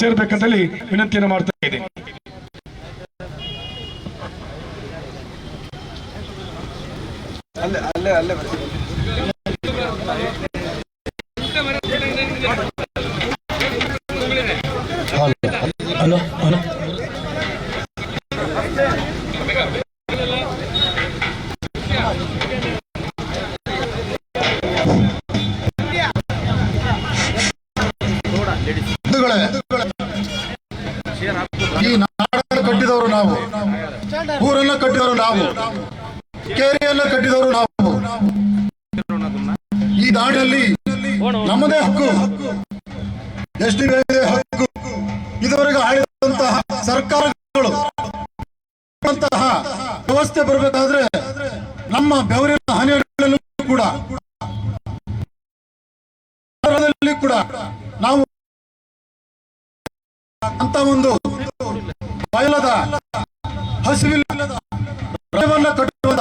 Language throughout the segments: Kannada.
ಸೇರ್ಬೇಕಂತೇಳಿ ವಿನಂತಿಯನ್ನು ಮಾಡ್ತಾ ಇದ್ದೀನಿ. ಅಲ್ಲೇ ಅಲ್ಲೇ ಅಲ್ಲೇ ಎಸ್ ಡಿ ಹಕ್ಕು ಇದುವರೆಗೆ ಆಳಿದಂತಹ ಸರ್ಕಾರಗಳು ವ್ಯವಸ್ಥೆ ಬರಬೇಕಾದ್ರೆ ನಮ್ಮ ಬೆವರಿನ ಹನಿಯಲ್ಲೂ ಕೂಡ ಕೂಡ ನಾವು ಅಂತ ಒಂದು ಬಯಲದ ಹಸಿವಿಲ್ಲದ ಕಟ್ಟುವಂತಹ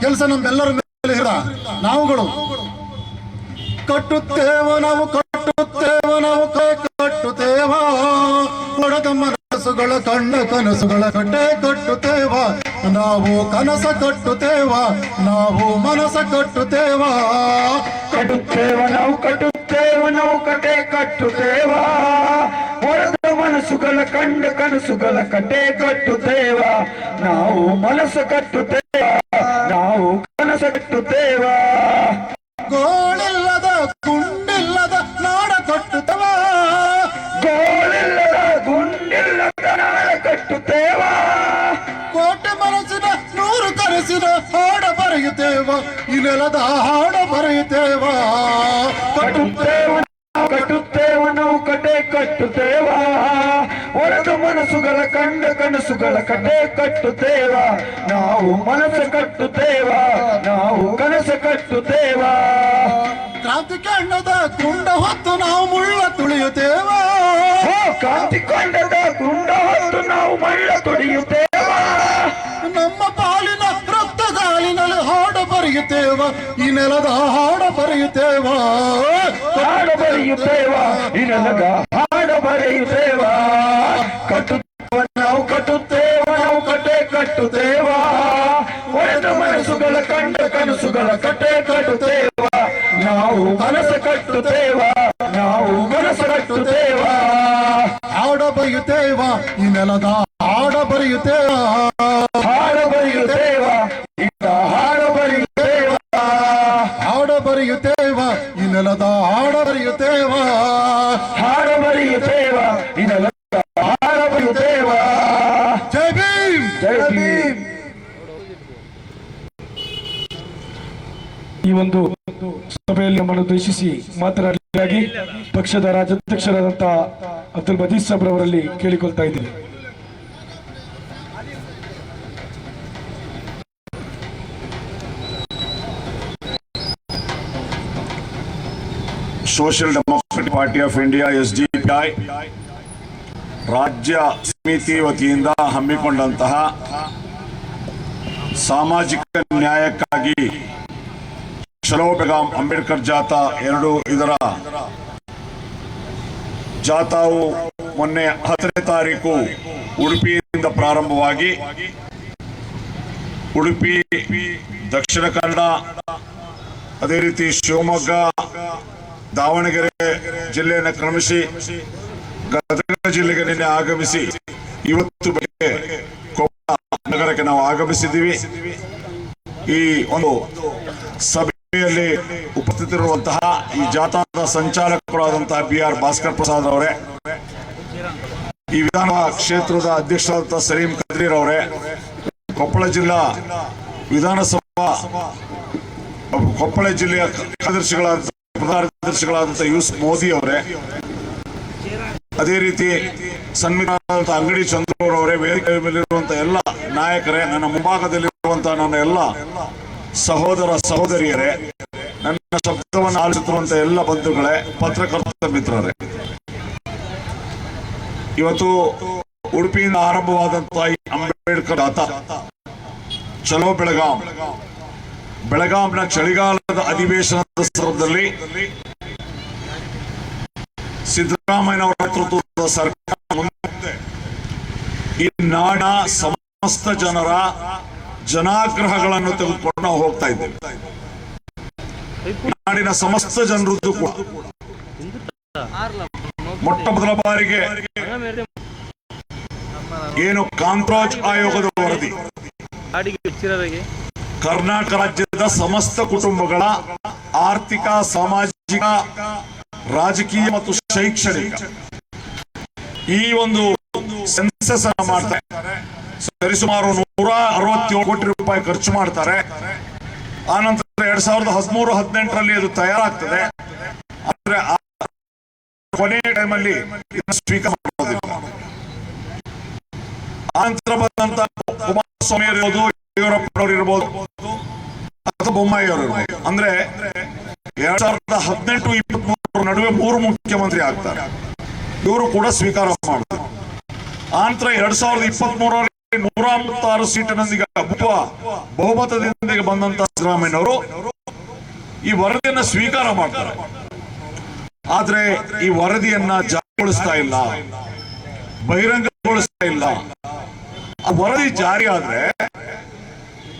ಕೆಲಸ ನಮ್ಮೆಲ್ಲರ ಮೇಲೆ ನಾವುಗಳು ಕಟ್ಟುತ್ತೇವ, ನಾವು ಕಟ್ಟುತ್ತೇವ ನಾವು ಕೈ ಕಟ್ಟುತ್ತೇವ? ಒಡೆದ ಮನಸ್ಸುಗಳ ಕಣ್ಣ ಕನಸುಗಳ ಕಟ್ಟೆ ಕಟ್ಟುತ್ತೇವ? ನಾವು ಕನಸ ಕಟ್ಟುತ್ತೇವ? ನಾವು ಮನಸ ಕಟ್ಟುತ್ತೇವ? ಕಟ್ಟುತ್ತೇವ ನಾವು ಕಟ್ಟುತ್ತೇವ? ನಾವು ಕತೆ ಕಟ್ಟುತ್ತೇವ? ಹೊರದ ಮನಸ್ಸುಗಳ ಕಂಡ ಕನಸುಗಳ ಕತೆ ಕಟ್ಟುತ್ತೇವ? ನಾವು ಮನಸ್ಸು ಕಟ್ಟುತ್ತೇವ? ನಾವು ಕನಸ ಕಟ್ಟುತ್ತೇವ? ಗೋಳಿಲ್ಲದ ಕಟ್ಟುತ್ತೇವ? ಕೋಟೆ ಮನಸ್ಸಿನ ನೂರು ಕನಸಿನ ಹಾಡ ಬರೆಯುತ್ತೇವ? ಈ ನೆಲದ ಹಾಡ ಬರೆಯುತ್ತೇವ? ಕಟ್ಟುತ್ತೇವ ಕಟ್ಟುತ್ತೇವ ನಾವು ಕತೆ ಕಟ್ಟುತ್ತೇವ? ಹೊಡೆದ ಮನಸ್ಸುಗಳ ಕಂಡ ಕನಸುಗಳ ಕತೆ ಕಟ್ಟುತ್ತೇವ? ನಾವು ಮನಸ್ಸು ಕಟ್ಟುತ್ತೇವ? ನಾವು ಕನಸು ಕಟ್ಟುತ್ತೇವ? ಕ್ರಾಂತಿ ಕಂಡದ ತುಂಡ ಹೊತ್ತು ನಾವು ಮುಳ್ಳ ತುಳಿಯುತ್ತೇವ? ಕ್ರಾಂತಿ ಕಾಂತಿ ನಮ್ಮ ಪಾಲಿನ ರಕ್ತ ಗಾಲಿನಲ್ಲಿ ಹಾಡ ಬರೆಯುತ್ತೇವ? ಈ ನೆಲದ ಹಾಡ ಬರೆಯುತ್ತೇವ? ಹಾಡ ಬರೆಯುತ್ತೇವ? ಇನಲಗ ಹಾಡ ಬರೆಯುತ್ತೇವ? ಕಟ್ಟುತ್ತೇವ ನಾವು ಕಟ್ಟುತ್ತೇವ? ನಾವು ಕಟ್ಟೆ ಕಟ್ಟುತ್ತೇವ? ಹೊಡೆದ ಮನಸ್ಸುಗಳ ಕಂಡ ಕನಸುಗಳ ಕಟ್ಟೆ ಕಟ್ಟುತ್ತೇವ? ನಾವು ಕನಸು ಕಟ್ಟುತ್ತೇವ? ನಾವು ಕನಸು ಕಟ್ಟುತ್ತೇವ? ಹಾಡ ಬರೆಯುತ್ತೇವ? ಈ ನೆಲದ ಹಾಡ ಬರೆಯುತ್ತೇವ? ಹಾಡ ಬರೆಯುತ್ತೇವ? ಇಂದ ಹಾಡ ಬರೆಯುತ್ತೇವ? ಹಾಡ ಬರೆಯುತ್ತೇವ? ಈ ನೆಲದ ಹಾಡ ಬರೆಯುತ್ತೇವ? ಹಾಡ ಬರೆಯುತ್ತೇವ? ಇದೆಲ್ಲ ಹಾಡ ಬರೆಯುತ್ತೇವ? ಜೈ ಭೀಮ್! ಜೈ ಭೀಮ್! ಈ ಒಂದು ಸಭೆಯಲ್ಲಿ ನಮ್ಮನ್ನು ಉದ್ದೇಶಿಸಿ ಮಾತನಾಡಲಿಕ್ಕಾಗಿ ಪಕ್ಷದ ರಾಜ್ಯಾಧ್ಯಕ್ಷರಾದಂತಹ ಅಬ್ದುಲ್ ಮಜೀದ್ ಸಾಬ್ರವರಲ್ಲಿ ಕೇಳಿಕೊಳ್ತಾ ಇದ್ದೀನಿ. Social democratic party of India S I ರಾಜ್ಯ ಸಮಿತಿ ವತಿಯಿಂದ ಹಮ್ಮಿಕೊಂಡಂತಹ ಸಾಮಾಜಿಕ ನ್ಯಾಯಕ್ಕಾಗಿ ಶರೋ ಬೆಗಾಂ ಅಂಬೇಡ್ಕರ್ ಜಾಥಾ ಎರಡು ಇದರ ಜಾಥಾವು ಮೊನ್ನೆ ಹತ್ತನೇ ತಾರೀಕು ಉಡುಪಿಯಿಂದ ಪ್ರಾರಂಭವಾಗಿ ಉಡುಪಿ, ದಕ್ಷಿಣ ಕನ್ನಡ, ಅದೇ ರೀತಿ ಶಿವಮೊಗ್ಗ ದಾವಣಗೆರೆ ಜಿಲ್ಲೆಯನ್ನು ಕ್ರಮಿಸಿ, ಗದಗ ಜಿಲ್ಲೆಗೆ ನಿನ್ನೆ ಆಗಮಿಸಿ, ಇವತ್ತು ಬೆಳಗ್ಗೆ ಕೊಪ್ಪಳ ನಗರಕ್ಕೆ ನಾವು ಆಗಮಿಸಿದ್ದೀವಿ. ಈ ಒಂದು ಸಭೆಯಲ್ಲಿ ಉಪಸ್ಥಿತರಿರುವಂತಹ ಈ ಜಾಥಾದ ಸಂಚಾಲಕರಾದಂತಹ ಬಿ ಆರ್ ಭಾಸ್ಕರ್ ಪ್ರಸಾದ್ ಅವರೇ, ಈ ವಿಧಾನ ಕ್ಷೇತ್ರದ ಅಧ್ಯಕ್ಷರಾದಂತಹ ಸಲೀಂ ಕದ್ರೀರ್ ಅವರೇ, ಕೊಪ್ಪಳ ಜಿಲ್ಲಾ ವಿಧಾನಸಭಾ, ಕೊಪ್ಪಳ ಜಿಲ್ಲೆಯ ಕಾರ್ಯದರ್ಶಿಗಳಾದ ಪ್ರಧಾನ ಯುಸ್ ಮೋದಿ ಅವರೇ ಅದೇ ರೀತಿ ಸನ್ಮಿತ ಅಂಗಡಿ ಚಂದ್ರೂರ್ ಅವರೇ, ವೇದಿಕೆ ಮೇಲಿರುವಂತಹ ಎಲ್ಲ ನಾಯಕರೇ, ನನ್ನ ಮುಂಭಾಗದಲ್ಲಿರುವಂತಹ ನನ್ನ ಎಲ್ಲ ಸಹೋದರ ಸಹೋದರಿಯರೇ, ನನ್ನ ಶಬ್ದವನ್ನು ಆಲಿಸುತ್ತಿರುವಂತಹ ಎಲ್ಲ ಬಂಧುಗಳೇ ಪತ್ರಕರ್ತ ಮಿತ್ರರೇ. ಇವತ್ತು ಉಡುಪಿಯಿಂದ ಆರಂಭವಾದಂತಹ ಅಂಬೇಡ್ಕರ್ ಆತ ಚಲೋ ಬೆಳಗಾಂ. ಬೆಳಗಾಂನ ಚಳಿಗಾಲದ ಅಧಿವೇಶನದ ಸಂದರ್ಭದಲ್ಲಿ ಸಿದ್ದರಾಮಯ್ಯನವರ ನೇತೃತ್ವದ ಸರ್ಕಾರ ಮುಂದೆ ಈ ನಾಡ ಸಮಸ್ತ ಜನರ ಜನಾಗ್ರಹಗಳನ್ನು ತೆಗೆದುಕೊಂಡು ನಾವು ಹೋಗ್ತಾ ಇದ್ದೇವೆ. ನಾಡಿನ ಸಮಸ್ತ ಜನರದ್ದು ಕೂಡ. ಮೊಟ್ಟ ಮೊದಲ ಬಾರಿಗೆ ಏನು ಕಾಂತರಾಜ್ ಆಯೋಗದ ವರದಿ. ಕರ್ನಾಟಕ ಹೆಚ್ಚಿರೋರಿಗೆ ರಾಜ್ಯದ ಸಮಸ್ತ ಕುಟುಂಬಗಳ ಆರ್ಥಿಕ, ಸಾಮಾಜಿಕ, ರಾಜಕೀಯ ಮತ್ತು ಶೈಕ್ಷಣಿಕ ಈ ಒಂದು ಸೆನ್ಸಸ್ ಅನ್ನ ಮಾಡ್ತಾರೆ ಸರಿಸುಮಾರು ನೂರ ಅರವತ್ತೇಳು ಕೋಟಿ ರೂಪಾಯಿ ಖರ್ಚು ಮಾಡ್ತಾರೆ. ಆನಂತರ ಎರಡ್ ಸಾವಿರದ ಹದಿಮೂರು, ಹದಿನೆಂಟರಲ್ಲಿ ಅದು ತಯಾರಾಗ್ತದೆ. ಆದ್ರೆ ಆ ಕೊನೆಯ ಟೈಮಲ್ಲಿ ಸ್ವೀಕಾರ ಮಾಡೋದಿಲ್ಲ. ಆನಂತರ ಬಂದಂತ ಕುಮಾರಸ್ವಾಮಿ ಇರ್ಬೋದು ಯಡಿಯೂರಪ್ಪನವರು ಇರ್ಬೋದು ಅಂದ್ರೆ ಎರಡ್ ಸಾವಿರದ ಹದಿನೆಂಟು ಇಪ್ಪತ್ಮೂರರ ನಡುವೆ ಮೂರು ಮುಖ್ಯಮಂತ್ರಿ ಆಗ್ತಾರೆ. ಇವರು ಕೂಡ ಸ್ವೀಕಾರ ಮಾಡ್ತಾರೆ. ಆನಂತರ ಎರಡ್ ಸಾವಿರದ ಇಪ್ಪತ್ತ್ ಮೂರರಲ್ಲಿ ನೂರ ಮೂವತ್ತಾರು ಸೀಟಿನೊಂದಿಗೆ ಬಹುಮತದಿಂದ ಬಂದಂತ ಸಿದ್ದರಾಮಯ್ಯನವರು ಈ ವರದಿಯನ್ನ ಸ್ವೀಕಾರ ಮಾಡ್ತಾರೆ. ಆದ್ರೆ ಈ ವರದಿಯನ್ನ ಜಾರಿಗೊಳಿಸ್ತಾ ಇಲ್ಲ. ಬಹಿರಂಗಗೊಳಿಸ್ತಾ ಇಲ್ಲ. ಆ ವರದಿ ಜಾರಿ ಆದ್ರೆ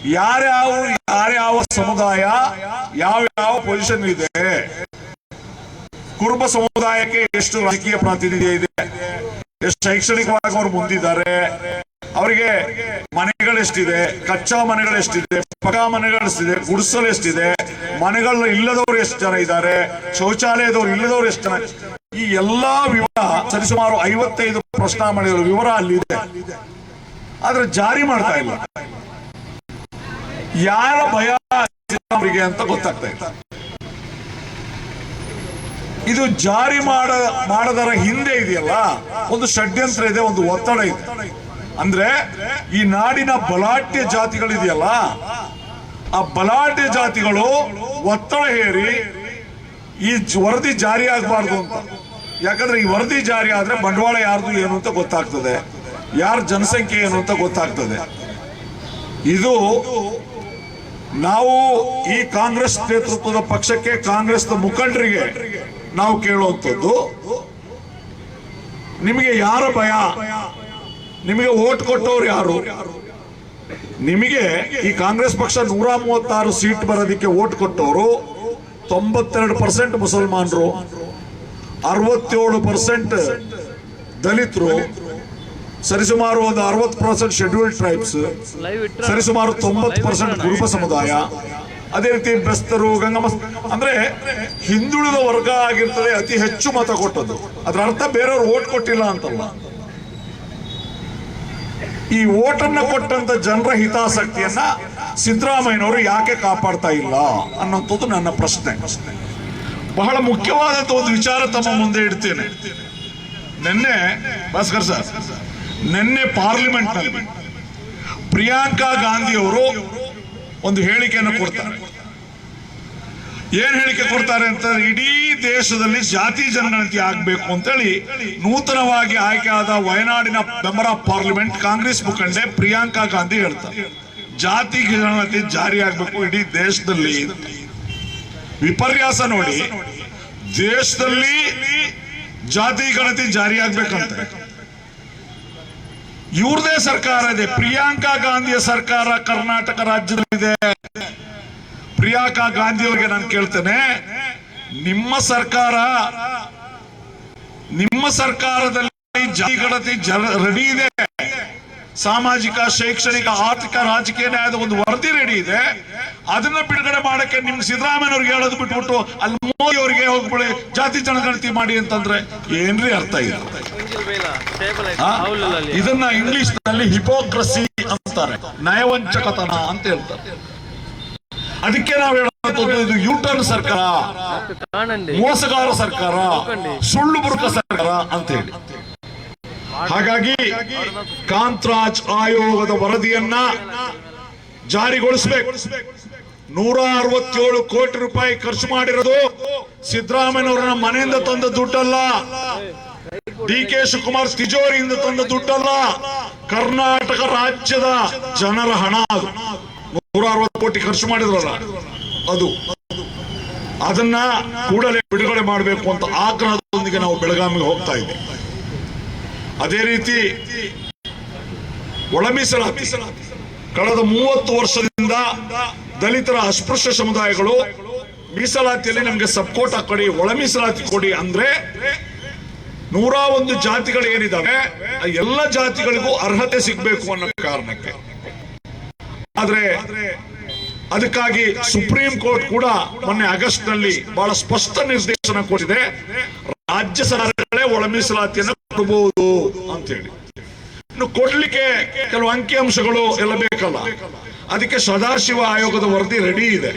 ಯಾರ್ಯಾವ ಯಾರ್ಯಾವ ಸಮುದಾಯ ಯಾವ ಯಾವ ಪೊಸಿಷನ್ ಇದೆ? ಕುರುಬ ಸಮುದಾಯಕ್ಕೆ ಎಷ್ಟು ರಾಜಕೀಯ ಪ್ರಾತಿನಿಧ್ಯ ಇದೆ? ಎಷ್ಟು ಶೈಕ್ಷಣಿಕವಾಗಿ ಅವರು ಮುಂದಿದ್ದಾರೆ? ಅವರಿಗೆ ಮನೆಗಳೆಷ್ಟಿದೆ ಕಚ್ಚಾ ಮನೆಗಳೆಷ್ಟಿದೆ ಪಕ್ಕಾ ಮನೆಗಳೆಷ್ಟಿದೆ ಗುಡಿಸಲು ಎಷ್ಟಿದೆ? ಮನೆಗಳು ಇಲ್ಲದವರು ಎಷ್ಟು ಜನ ಇದ್ದಾರೆ? ಶೌಚಾಲಯದವರು ಇಲ್ಲದವರು ಎಷ್ಟು ಜನ ಈ ಎಲ್ಲಾ ವಿವರ ಸರಿಸುಮಾರು ಐವತ್ತೈದು ಪ್ರಶ್ನಾವಳಿಗಳ ವಿವರ ಅಲ್ಲಿದೆ. ಆದ್ರೆ ಜಾರಿ ಮಾಡ್ತಾ ಇಲ್ಲ. ಯಾರ ಭಯ ಅವರಿಗೆ ಅಂತ ಗೊತ್ತಾಗ್ತಾ ಇದೆ ಇದು ಜಾರಿ ಮಾಡ, ಮಾಡದರ ಹಿಂದೆ ಇದೆಯಲ್ಲ? ಒಂದು ಷಡ್ಯಂತ್ರ ಇದೆ, ಒಂದು ಒತ್ತಡ ಇದೆ. ಅಂದ್ರೆ ಈ ನಾಡಿನ ಬಲಾಢ್ಯ ಜಾತಿಗಳಿದೆಯಲ್ಲ, ಆ ಬಲಾಢ್ಯ ಜಾತಿಗಳು ಒತ್ತಡ ಹೇರಿ ಈ ವರದಿ ಜಾರಿ ಆಗಬಾರ್ದು ಅಂತ. ಯಾಕಂದ್ರೆ ಈ ವರದಿ ಜಾರಿ ಆದ್ರೆ ಬಂಡವಾಳ ಯಾರ್ದು ಏನು ಅಂತ ಗೊತ್ತಾಗ್ತದೆ. ಯಾರ ಜನಸಂಖ್ಯೆ ಏನು ಅಂತ ಗೊತ್ತಾಗ್ತದೆ. ಇದು ನಾವು ಈ ಕಾಂಗ್ರೆಸ್ ನೇತೃತ್ವದ ಪಕ್ಷಕ್ಕೆ ಕಾಂಗ್ರೆಸ್ ಮುಖಂಡರಿಗೆ ನಾವು ಕೇಳುವಂಥದ್ದು, ನಿಮಗೆ ಯಾರ ಭಯ? ನಿಮಗೆ ಓಟ್ ಕೊಟ್ಟವ್ರು ಯಾರು? ನಿಮಗೆ ಈ ಕಾಂಗ್ರೆಸ್ ಪಕ್ಷ ನೂರ ಮೂವತ್ತಾರು ಸೀಟ್ ಬರೋದಕ್ಕೆ ಓಟ್ ಕೊಟ್ಟವರು ತೊಂಬತ್ತೆರಡು ಪರ್ಸೆಂಟ್ ಮುಸಲ್ಮಾನರು, ಅರವತ್ತೇಳು ಪರ್ಸೆಂಟ್ ದಲಿತರು ಸರಿಸುಮಾರು ಒಂದು ಅರವತ್ತು ಪರ್ಸೆಂಟ್ ಶೆಡ್ಯೂಲ್ಡ್ ಟ್ರೈಬ್ಸ್ ಸರಿಸುಮಾರು ತೊಂಬತ್ತು ಪರ್ಸೆಂಟ್ ಕುರುಬ ಸಮುದಾಯ. ಅದೇ ರೀತಿ ಬೆಸ್ತರು ಗಂಗಮ ಅಂದ್ರೆ ಹಿಂದುಳಿದ ವರ್ಗ ಆಗಿರ್ತದೆ ಅತಿ ಹೆಚ್ಚು ಮತ ಕೊಟ್ಟದ್ದು. ಅದರ ಅರ್ಥ ಬೇರೆಯವ್ರು ಓಟ್ ಕೊಟ್ಟಿಲ್ಲ ಅಂತಲ್ಲ. ಈ ಓಟನ್ನು ಕೊಟ್ಟಂತ ಜನರ ಹಿತಾಸಕ್ತಿಯನ್ನ ಸಿದ್ದರಾಮಯ್ಯನವರು ಯಾಕೆ ಕಾಪಾಡ್ತಾ ಇಲ್ಲ ಅನ್ನೋಂಥದ್ದು ನನ್ನ ಪ್ರಶ್ನೆ. ಬಹಳ ಮುಖ್ಯವಾದಂತ ಒಂದು ವಿಚಾರ ತಮ್ಮ ಮುಂದೆ ಇಡ್ತೇನೆ. ನಿನ್ನೆ ಭಾಸ್ಕರ್ ಸರ್ ನಿನ್ನೆ ಪಾರ್ಲಿಮೆಂಟ್ ಪ್ರಿಯಾಂಕಾ ಗಾಂಧಿ ಅವರು ಒಂದು ಹೇಳಿಕೆಯನ್ನು ಕೊಡ್ತಾರೆ. ಏನ್ ಹೇಳಿಕೆ ಕೊಡ್ತಾರೆ ಅಂತ ಇಡೀ ದೇಶದಲ್ಲಿ ಜಾತಿ ಜನಗಣತಿ ಆಗ್ಬೇಕು ಅಂತೇಳಿ ನೂತನವಾಗಿ ಆಯ್ಕೆಯಾದ ವಯನಾಡಿನ ಮೆಂಬರ್ ಆಫ್ ಪಾರ್ಲಿಮೆಂಟ್ ಕಾಂಗ್ರೆಸ್ ಮುಖಂಡೆ ಪ್ರಿಯಾಂಕಾ ಗಾಂಧಿ ಹೇಳ್ತಾರೆ. ಜಾತಿ ಜನಗಣತಿ ಜಾರಿ ಆಗ್ಬೇಕು ಇಡೀ ದೇಶದಲ್ಲಿ. ವಿಪರ್ಯಾಸ ನೋಡಿ, ದೇಶದಲ್ಲಿ ಜಾತಿ ಗಣತಿ ಜಾರಿ ಆಗ್ಬೇಕಂತ. ಇವ್ರದೇ ಸರ್ಕಾರ ಇದೆ. ಪ್ರಿಯಾಂಕಾ ಗಾಂಧಿಯ ಸರ್ಕಾರ ಕರ್ನಾಟಕ ರಾಜ್ಯದಲ್ಲಿದೆ. ಪ್ರಿಯಾಂಕಾ ಗಾಂಧಿ ಅವರಿಗೆ ನಾನು ಕೇಳ್ತೇನೆ, ನಿಮ್ಮ ಸರ್ಕಾರ, ನಿಮ್ಮ ಸರ್ಕಾರದಲ್ಲಿ ಜಾತಿ ಗಣತಿ ರೆಡಿ ಇದೆ. ಸಾಮಾಜಿಕ ಶೈಕ್ಷಣಿಕ ಆರ್ಥಿಕ ರಾಜಕೀಯ ನ್ಯಾಯದ ಒಂದು ವರದಿ ರೆಡಿ ಇದೆ. ಅದನ್ನ ಬಿಡುಗಡೆ ಮಾಡಕ್ಕೆ ನಿಮ್ ಸಿದ್ದರಾಮಯ್ಯವ್ರಿಗೆ ಹೇಳೋದು ಬಿಟ್ಬಿಟ್ಟು ಅಲ್ಲಿ ಮೋದಿ ಅವರಿಗೆ ಹೋಗ್ಬಿಡಿ ಜಾತಿ ಜನಗಣತಿ ಮಾಡಿ ಅಂತಂದ್ರೆ ಏನ್ರಿ ಅರ್ಥ ಇದೆ? ಹೌಲಲ್ಲಿ ಇದನ್ನ ಇಂಗ್ಲಿಷ್ನಲ್ಲಿ ಹಿಪೋಕ್ರಸಿ ಅಂತಾರೆ. ನಯವಂಚಕತನ ಅಂತ ಹೇಳ್ತಾರೆ. ಅದಕ್ಕೆ ನಾವು ಹೇಳೋದು ಇದು ಯೂಟರ್ನ್ ಸರ್ಕಾರ ಮೋಸಗಾರ ಸರ್ಕಾರ ಸುಳ್ಳು ಬುರುಕ ಸರ್ಕಾರ ಅಂತ ಹೇಳಿ. ಹಾಗಾಗಿ ಕಾಂತ್ರಾಜ್ ಆಯೋಗದ ವರದಿಯನ್ನ ಜಾರಿಗೊಳಿಸಬೇಕು. ನೂರ ಅರವತ್ತೇಳು ಕೋಟಿ ರೂಪಾಯಿ ಖರ್ಚು ಮಾಡಿರೋದು ಸಿದ್ದರಾಮಯ್ಯನವರ ಮನೆಯಿಂದ ತಂದ ದುಡ್ಡಲ್ಲ. ಡಿ ಕೆ ಶಿವಕುಮಾರ್ ತಿಜೋರಿಯಿಂದ ತಂದ ದುಡ್ಡಲ್ಲ. ಕರ್ನಾಟಕ ರಾಜ್ಯದ ಜನರ ಹಣ ಅದು. ನೂರ ಅರವತ್ತು ಕೋಟಿ ಖರ್ಚು ಮಾಡಿದ್ರಲ್ಲ. ಅದು. ಅದನ್ನ ಕೂಡಲೇ ಬಿಡುಗಡೆ ಮಾಡಬೇಕು ಅಂತ ಆಗ್ರಹದೊಂದಿಗೆ ನಾವು ಬೆಳಗಾವಿಗೆ ಹೋಗ್ತಾ ಇದ್ದೀವಿ ಅದೇ ರೀತಿ ಒಳ ಮೀಸಲಾತಿ ಕಳೆದ ಮೂವತ್ತು ವರ್ಷದಿಂದ ದಲಿತರ ಅಸ್ಪೃಶ್ಯ ಸಮುದಾಯಗಳು ಮೀಸಲಾತಿಯಲ್ಲಿ ನಮಗೆ ಸಪೋರ್ಟ್ ಕೊಡಿ ಒಳ ಮೀಸಲಾತಿ ಕೊಡಿ ಅಂದ್ರೆ ನೂರ ಒಂದು ಜಾತಿಗಳು ಏನಿದಾವೆ ಎಲ್ಲ ಜಾತಿಗಳಿಗೂ ಅರ್ಹತೆ ಸಿಗಬೇಕು ಅನ್ನೋ ಕಾರಣಕ್ಕೆ. ಆದ್ರೆ ಅದಕ್ಕಾಗಿ ಸುಪ್ರೀಂ ಕೋರ್ಟ್ ಕೂಡ ಮೊನ್ನೆ ಆಗಸ್ಟ್ನಲ್ಲಿ ಬಹಳ ಸ್ಪಷ್ಟ ನಿರ್ದೇಶನ ಕೊಟ್ಟಿದೆ. ರಾಜ್ಯ ಸರ್ಕಾರಗಳೇ ಒಳ ಮೀಸಲಾತಿಯನ್ನು ಕೊಡಬಹುದು ಅಂತ ಹೇಳಿ ಇನ್ನು ಕೊಡ್ಲಿಕ್ಕೆ ಕೆಲವು ಅಂಕಿಅಂಶಗಳು ಎಲ್ಲ ಬೇಕಲ್ಲ. ಅದಕ್ಕೆ ಸದಾಶಿವ ಆಯೋಗದ ವರದಿ ರೆಡಿ ಇದೆ.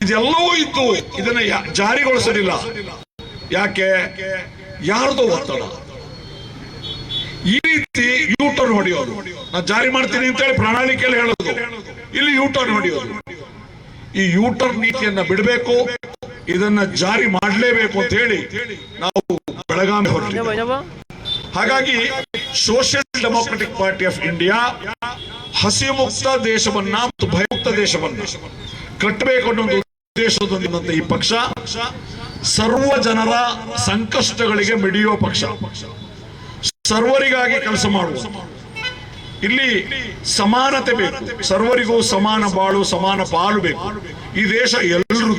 ಇದೆಲ್ಲವೂ ಇದ್ದು ಇದನ್ನ ಜಾರಿಗೊಳಿಸಲಿಲ್ಲ. ಯಾಕೆ? ಯಾರ್ದು ಒತ್ತಡ? ಈ ರೀತಿ ಯೂ ಟರ್ನ್ ಹೊಡೆಯೋದು. ನಾ ಜಾರಿ ಮಾಡ್ತೀನಿ ಅಂತ ಹೇಳಿ ಪ್ರಣಾಳಿಕೆಯಲ್ಲಿ ಹೇಳೋದು. ಇಲ್ಲಿ ಯೂ ಟರ್ನ್ ಹೊಡೆಯೋದು. ಈ ಯೂ ಟರ್ನ್ ನೀತಿಯನ್ನ ಬಿಡಬೇಕು. ಇದನ್ನ ಜಾರಿ ಮಾಡಲೇಬೇಕು ಅಂತ ಹೇಳಿ ನಾವು ಬೆಳಗಾವಿ ಹೊರಟಿದ್ದೇವೆ. ಹಾಗಾಗಿ social democratic party of India ಹಸಿಮುಕ್ತ ದೇಶವನ್ನ ಮತ್ತು ಭಯಮುಕ್ತ ದೇಶವನ್ನ ಕಟ್ಟಬೇಕು ಅನ್ನೋ ಈ ಪಕ್ಷ ಸರ್ವ ಜನರ ಸಂಕಷ್ಟಗಳಿಗೆ ಮಿಡಿಯುವ ಪಕ್ಷ. ಸರ್ವರಿಗಾಗಿ ಕೆಲಸ ಮಾಡುವ. ಇಲ್ಲಿ ಸಮಾನತೆ ಬೇಕು. ಸರ್ವರಿಗೂ ಸಮಾನ ಬಾಳು ಸಮಾನ ಪಾಲು ಬೇಕು. ಈ ದೇಶ ಎಲ್ರಿಗೂ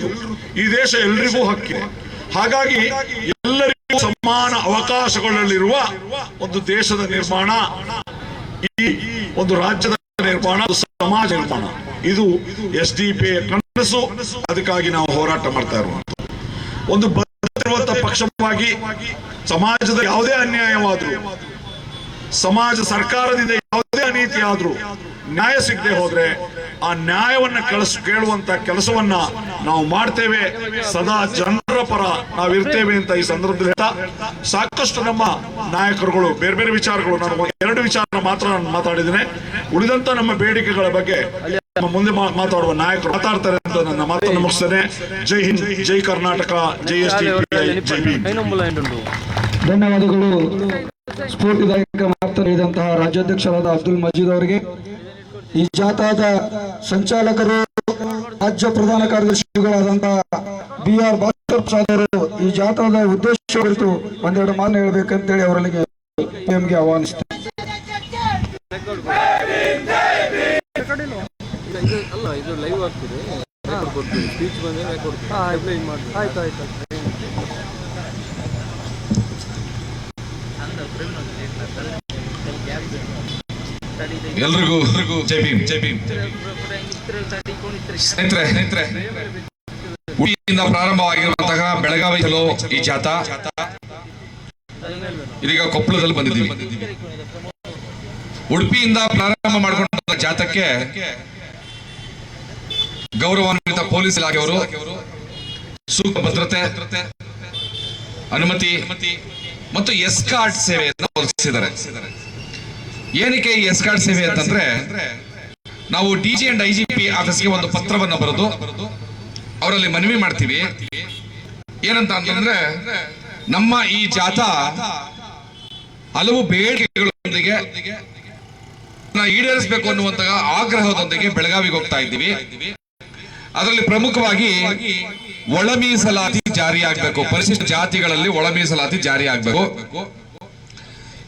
ಈ ದೇಶ ಎಲ್ರಿಗೂ ಹಕ್ಕಿದೆ. ಹಾಗಾಗಿ ಎಲ್ಲರಿಗೂ ಸಮಾನ ಅವಕಾಶಗಳಲ್ಲಿರುವ ಒಂದು ದೇಶದ ನಿರ್ಮಾಣ, ಈ ಒಂದು ರಾಜ್ಯದ ನಿರ್ಮಾಣ ಸಮಾಜ ನಿರ್ಮಾಣ. ಇದು ಎಸ್ ಡಿ ಪಿ ಕನಸು. ಅದಕ್ಕಾಗಿ ನಾವು ಹೋರಾಟ ಮಾಡ್ತಾ ಇರುವಂತ ಒಂದು ಬದ್ಧವಿರುವಂತ ಪಕ್ಷವಾಗಿ ಸಮಾಜದ ಯಾವುದೇ ಅನ್ಯಾಯವಾದ್ರು, ಸಮಾಜ ಸರ್ಕಾರದಿಂದ ಯಾವುದೇ ಅನೀತಿ ಆದ್ರೂ ನ್ಯಾಯ ಸಿಗದೆ ಹೋದ್ರೆ ಆ ನ್ಯಾಯವನ್ನ ಕಳಿಸ್, ಕೇಳುವಂತ ಕೆಲಸವನ್ನ ನಾವು ಮಾಡ್ತೇವೆ. ಸದಾ ಜನರ ಪರ ನಾವಿರ್ತೇವೆ ಅಂತ ಈ ಸಂದರ್ಭದಲ್ಲಿ ಸಾಕಷ್ಟು ನಮ್ಮ ನಾಯಕರುಗಳು, ಬೇರೆ ಬೇರೆ ವಿಚಾರಗಳು ನಾನು ಎರಡು ವಿಚಾರ ಮಾತ್ರ ನಾನು ಮಾತಾಡಿದ್ದೇನೆ. ಉಳಿದಂತ ನಮ್ಮ ಬೇಡಿಕೆಗಳ ಬಗ್ಗೆ ನಮ್ಮ ಮುಂದೆ ಮಾತಾಡುವ ನಾಯಕರು ಮಾತಾಡ್ತಾರೆ ಅಂತ ನನ್ನ ಮಾತನ್ನು ಮುಗಿಸ್ತೇನೆ. ಜೈ ಹಿಂದ್, ಜೈ ಕರ್ನಾಟಕ, ಜೈ ಎಸ್ ಜೈ ಧನ್ಯವಾದಗಳು. ಸ್ಫೂರ್ತಿದಾಯಕ ಮಾತನಾಡಿದಂತಹ ರಾಜ್ಯಾಧ್ಯಕ್ಷರಾದ ಅಬ್ದುಲ್ ಮಜೀದ್ ಅವರಿಗೆ. ಈ ಜಾಥಾದ ಸಂಚಾಲಕರು ರಾಜ್ಯ ಪ್ರಧಾನ ಕಾರ್ಯದರ್ಶಿಗಳಾದಂತಹ ಬಿ ಆರ್ ಭಾಸ್ಕರ್ ಪ್ರಸಾದ್ ಅವರು ಈ ಜಾಥಾದ ಉದ್ದೇಶ ಕುರಿತು ಒಂದೆರಡು ಮಾತು ಹೇಳಬೇಕಂತೇಳಿ ಅವರಲ್ಲಿಗೆ ಪಿಎಂಗೆ ಆಹ್ವಾನಿಸ್ತಾರೆ ಇದು ಲೈವ್ ಆಗ್ತಿದೆ. ಸ್ಪೀಚ್ ಬಂದ್ರೆ ರೆಕಾರ್ಡ್ ಆಯ್ತು ಆಯ್ತು. ಎಲ್ರಿಗೂ ಜೈ ಭೀಮ್ ಜೈ ಭೀಮ್. ಸ್ನೇಹಿತರೆ ಸ್ನೇಹಿತರೆ ಉಡುಪಿಯಿಂದ ಪ್ರಾರಂಭವಾಗಿರುವಂತಹ ಬೆಳಗಾವಿ ಚಲೋ ಈ ಜಾಥಾ ಇದೀಗ ಕೊಪ್ಪಳದಲ್ಲಿ ಬಂದಿದ್ದೀವಿ. ಉಡುಪಿಯಿಂದ ಪ್ರಾರಂಭ ಮಾಡಿಕೊಂಡ ಜಾತಕ್ಕೆ ಗೌರವಾನ್ವಿತ ಪೊಲೀಸ್ ಇಲಾಖೆಯವರು ಸೂಕ್ತ ಭದ್ರತೆ, ಅನುಮತಿ ಮತ್ತು ಎಸ್ಕಾರ್ಟ್ ಸೇವೆಯನ್ನು ಒದಗಿಸಿದ್ದಾರೆ. ಏನಕ್ಕೆ ಈ ಎಸ್ಕಾರ್ಟ್ ಸೇವೆ ಅಂತಂದ್ರೆ ನಾವು D G and IGP G P ಆಫೀಸ್ಗೆ ಒಂದು ಪತ್ರವನ್ನು ಬರೆದು ಅವರಲ್ಲಿ ಮನವಿ ಮಾಡ್ತೀವಿ. ಏನಂತ ಅಂತಂದ್ರೆ ನಮ್ಮ ಈ ಜಾಥಾ ಹಲವು ಬೇಡಿಕೆಗಳೊಂದಿಗೆ ಈಡೇರಿಸಬೇಕು ಅನ್ನುವಂತ ಆಗ್ರಹದೊಂದಿಗೆ ಬೆಳಗಾವಿಗೆ ಹೋಗ್ತಾ ಇದ್ದೀವಿ. ಅದರಲ್ಲಿ ಪ್ರಮುಖವಾಗಿ ಒಳ ಮೀಸಲಾತಿ ಜಾರಿ ಆಗ್ಬೇಕು. ಪರಿಶಿಷ್ಟ ಜಾತಿಗಳಲ್ಲಿ ಒಳ ಮೀಸಲಾತಿ ಜಾರಿ ಆಗ್ಬೇಕು.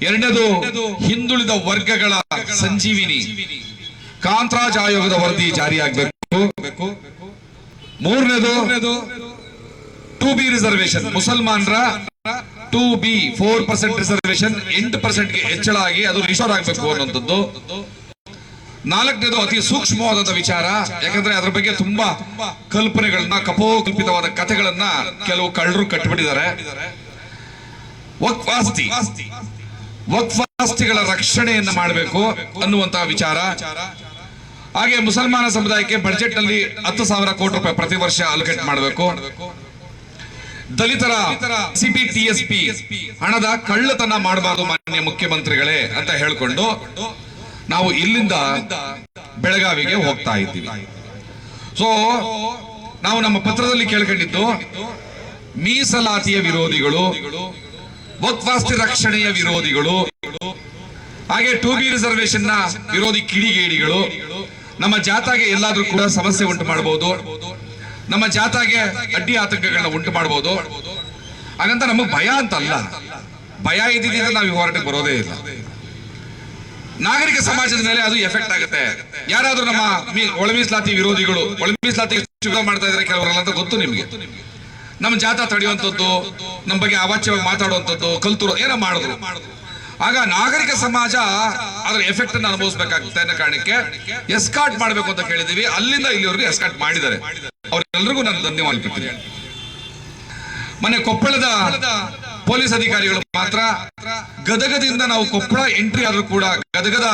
ಎರಡನೇದು ಹಿಂದುಳಿದ ವರ್ಗಗಳ ಸಂಜೀವಿನಿ. ಕಾಂತರಾಜ್ ಆಯೋಗದ ವರದಿ ಜಾರಿಯಾಗಬೇಕು. ಮೂರನೇದು ಟು ಬಿ ರಿಸರ್ವೇಶನ್ ಮುಸಲ್ಮಾನರ two B four percent reservation ಎಂಟು ಪರ್ಸೆಂಟ್ಗೆ ಹೆಚ್ಚಳ ಆಗಿ ಅದು ರಿಶೋರ್ ಆಗಬೇಕು ಅನ್ನುವಂಥದ್ದು. ನಾಲ್ಕನೇದು ಅತಿ ಸೂಕ್ಷ್ಮವಾದಂತಹ ವಿಚಾರ. ಯಾಕಂದ್ರೆ ಅದ್ರ ಬಗ್ಗೆ ತುಂಬಾ ಕಲ್ಪನೆಗಳನ್ನ, ಕಪೋಕಲ್ಪಿತವಾದ ಕಥೆಗಳನ್ನ ಕೆಲವು ಕಳ್ಳರು ಕಟ್ಟಿಬಿಟ್ಟಿದ್ದಾರೆ ವಕ್ಫ್ ಆಸ್ತಿ ವಕ್ಫ್ ರಕ್ಷಣೆಯನ್ನು ಮಾಡಬೇಕು ಅನ್ನುವಂತಹ ವಿಚಾರ. ಹಾಗೆ ಮುಸಲ್ಮಾನ ಸಮುದಾಯಕ್ಕೆ ಬಜೆಟ್ನಲ್ಲಿ ಹತ್ತು ಸಾವಿರ ಕೋಟಿ ರೂಪಾಯಿ ಪ್ರತಿ ವರ್ಷ ಅಲೋಕೇಟ್ ಮಾಡಬೇಕು. ದಲಿತರ ಸಿಪಿ ಟಿಎಸ್ಪಿ ಹಣದ ಕಳ್ಳತನ ಮಾಡಬಾರದು ಮಾನ್ಯ ಮುಖ್ಯಮಂತ್ರಿಗಳೇ ಅಂತ ಹೇಳಿಕೊಂಡು ನಾವು ಇಲ್ಲಿಂದ ಬೆಳಗಾವಿಗೆ ಹೋಗ್ತಾ ಇದ್ದೀವಿ. ಸೊ ನಾವು ನಮ್ಮ ಪತ್ರದಲ್ಲಿ ಕೇಳ್ಕೊಂಡಿದ್ದು ಮೀಸಲಾತಿಯ ವಿರೋಧಿಗಳು ವಕ್ಫಾಸ್ತಿ ರಕ್ಷಣೆಯ ವಿರೋಧಿಗಳು, ಹಾಗೆ ಟೂ ಬಿ ರಿಸರ್ವೇಶನ್ನ ವಿರೋಧಿ ಕಿಡಿಗೇಡಿಗಳು, ನಮ್ಮ ಜಾತಾಗೆ ಎಲ್ಲಾದ್ರೂ ಕೂಡ ಸಮಸ್ಯೆ ಉಂಟು ಮಾಡಬಹುದು. ನಮ್ಮ ಜಾತಾಗೆ ಅಡ್ಡಿ ಆತಂಕಗಳನ್ನ ಉಂಟು ಮಾಡಬಹುದು. ಹಾಗಂತ ನಮಗ್ ಭಯ ಅಂತ ಅಲ್ಲ ಭಯ ಇದ್ದಿದ್ರೆ ನಾವು ಹೋರಾಟಕ್ಕೆ ಬರೋದೇ ಇಲ್ಲ. ನಾಗರಿಕ ಸಮಾಜದ ಮೇಲೆ ಅದು ಎಫೆಕ್ಟ್ ಆಗುತ್ತೆ. ಯಾರಾದ್ರೂ ನಮ್ಮ ಒಳಮೀಸ್ಲಾತಿ ಒಳ ಮೀಸಲಾತಿ ವಿರೋಧಿಗಳು ಒಳ ಮೀಸಲಾತಿ ಮಾಡ್ತಾ ಇದ್ರೆ ಕೆಲವರಲ್ಲ ಅಂತ ಗೊತ್ತು ನಿಮ್ಗೆ. ನಮ್ಮ ಜಾತ ತಡೆಯುವಂಥದ್ದು, ನಮ್ಮ ಬಗ್ಗೆ ಅವಾಚ್ಯವಾಗಿ ಮಾತಾಡುವಂಥದ್ದು, ಕಲ್ತುರು ಏನೋ ಮಾಡಿದ್ರು. ಆಗ ನಾಗರಿಕ ಸಮಾಜ ಅದರ ಎಫೆಕ್ಟ್ ಅನ್ನು ಅನುಭವಿಸಬೇಕಾಗುತ್ತೆ ಅನ್ನೋ ಕಾರಣಕ್ಕೆ ಎಸ್ಕಾಟ್ ಮಾಡಬೇಕು ಅಂತ ಕೇಳಿದೀವಿ ಅಲ್ಲಿಂದ ಇಲ್ಲಿವರೆಗೂ ಎಸ್ಕಾಟ್ ಮಾಡಿದ್ದಾರೆ. ಅವರೆಲ್ಲರಿಗೂ ನಾನು ಧನ್ಯವಾದ ಮನೆ ಕೊಪ್ಪಳದ ಪೊಲೀಸ್ ಅಧಿಕಾರಿಗಳು ಮಾತ್ರ ಗದಗದಿಂದ ನಾವು ಕೊಪ್ಪಳ ಎಂಟ್ರಿ ಆದ್ರೂ ಕೂಡ ಗದಗದ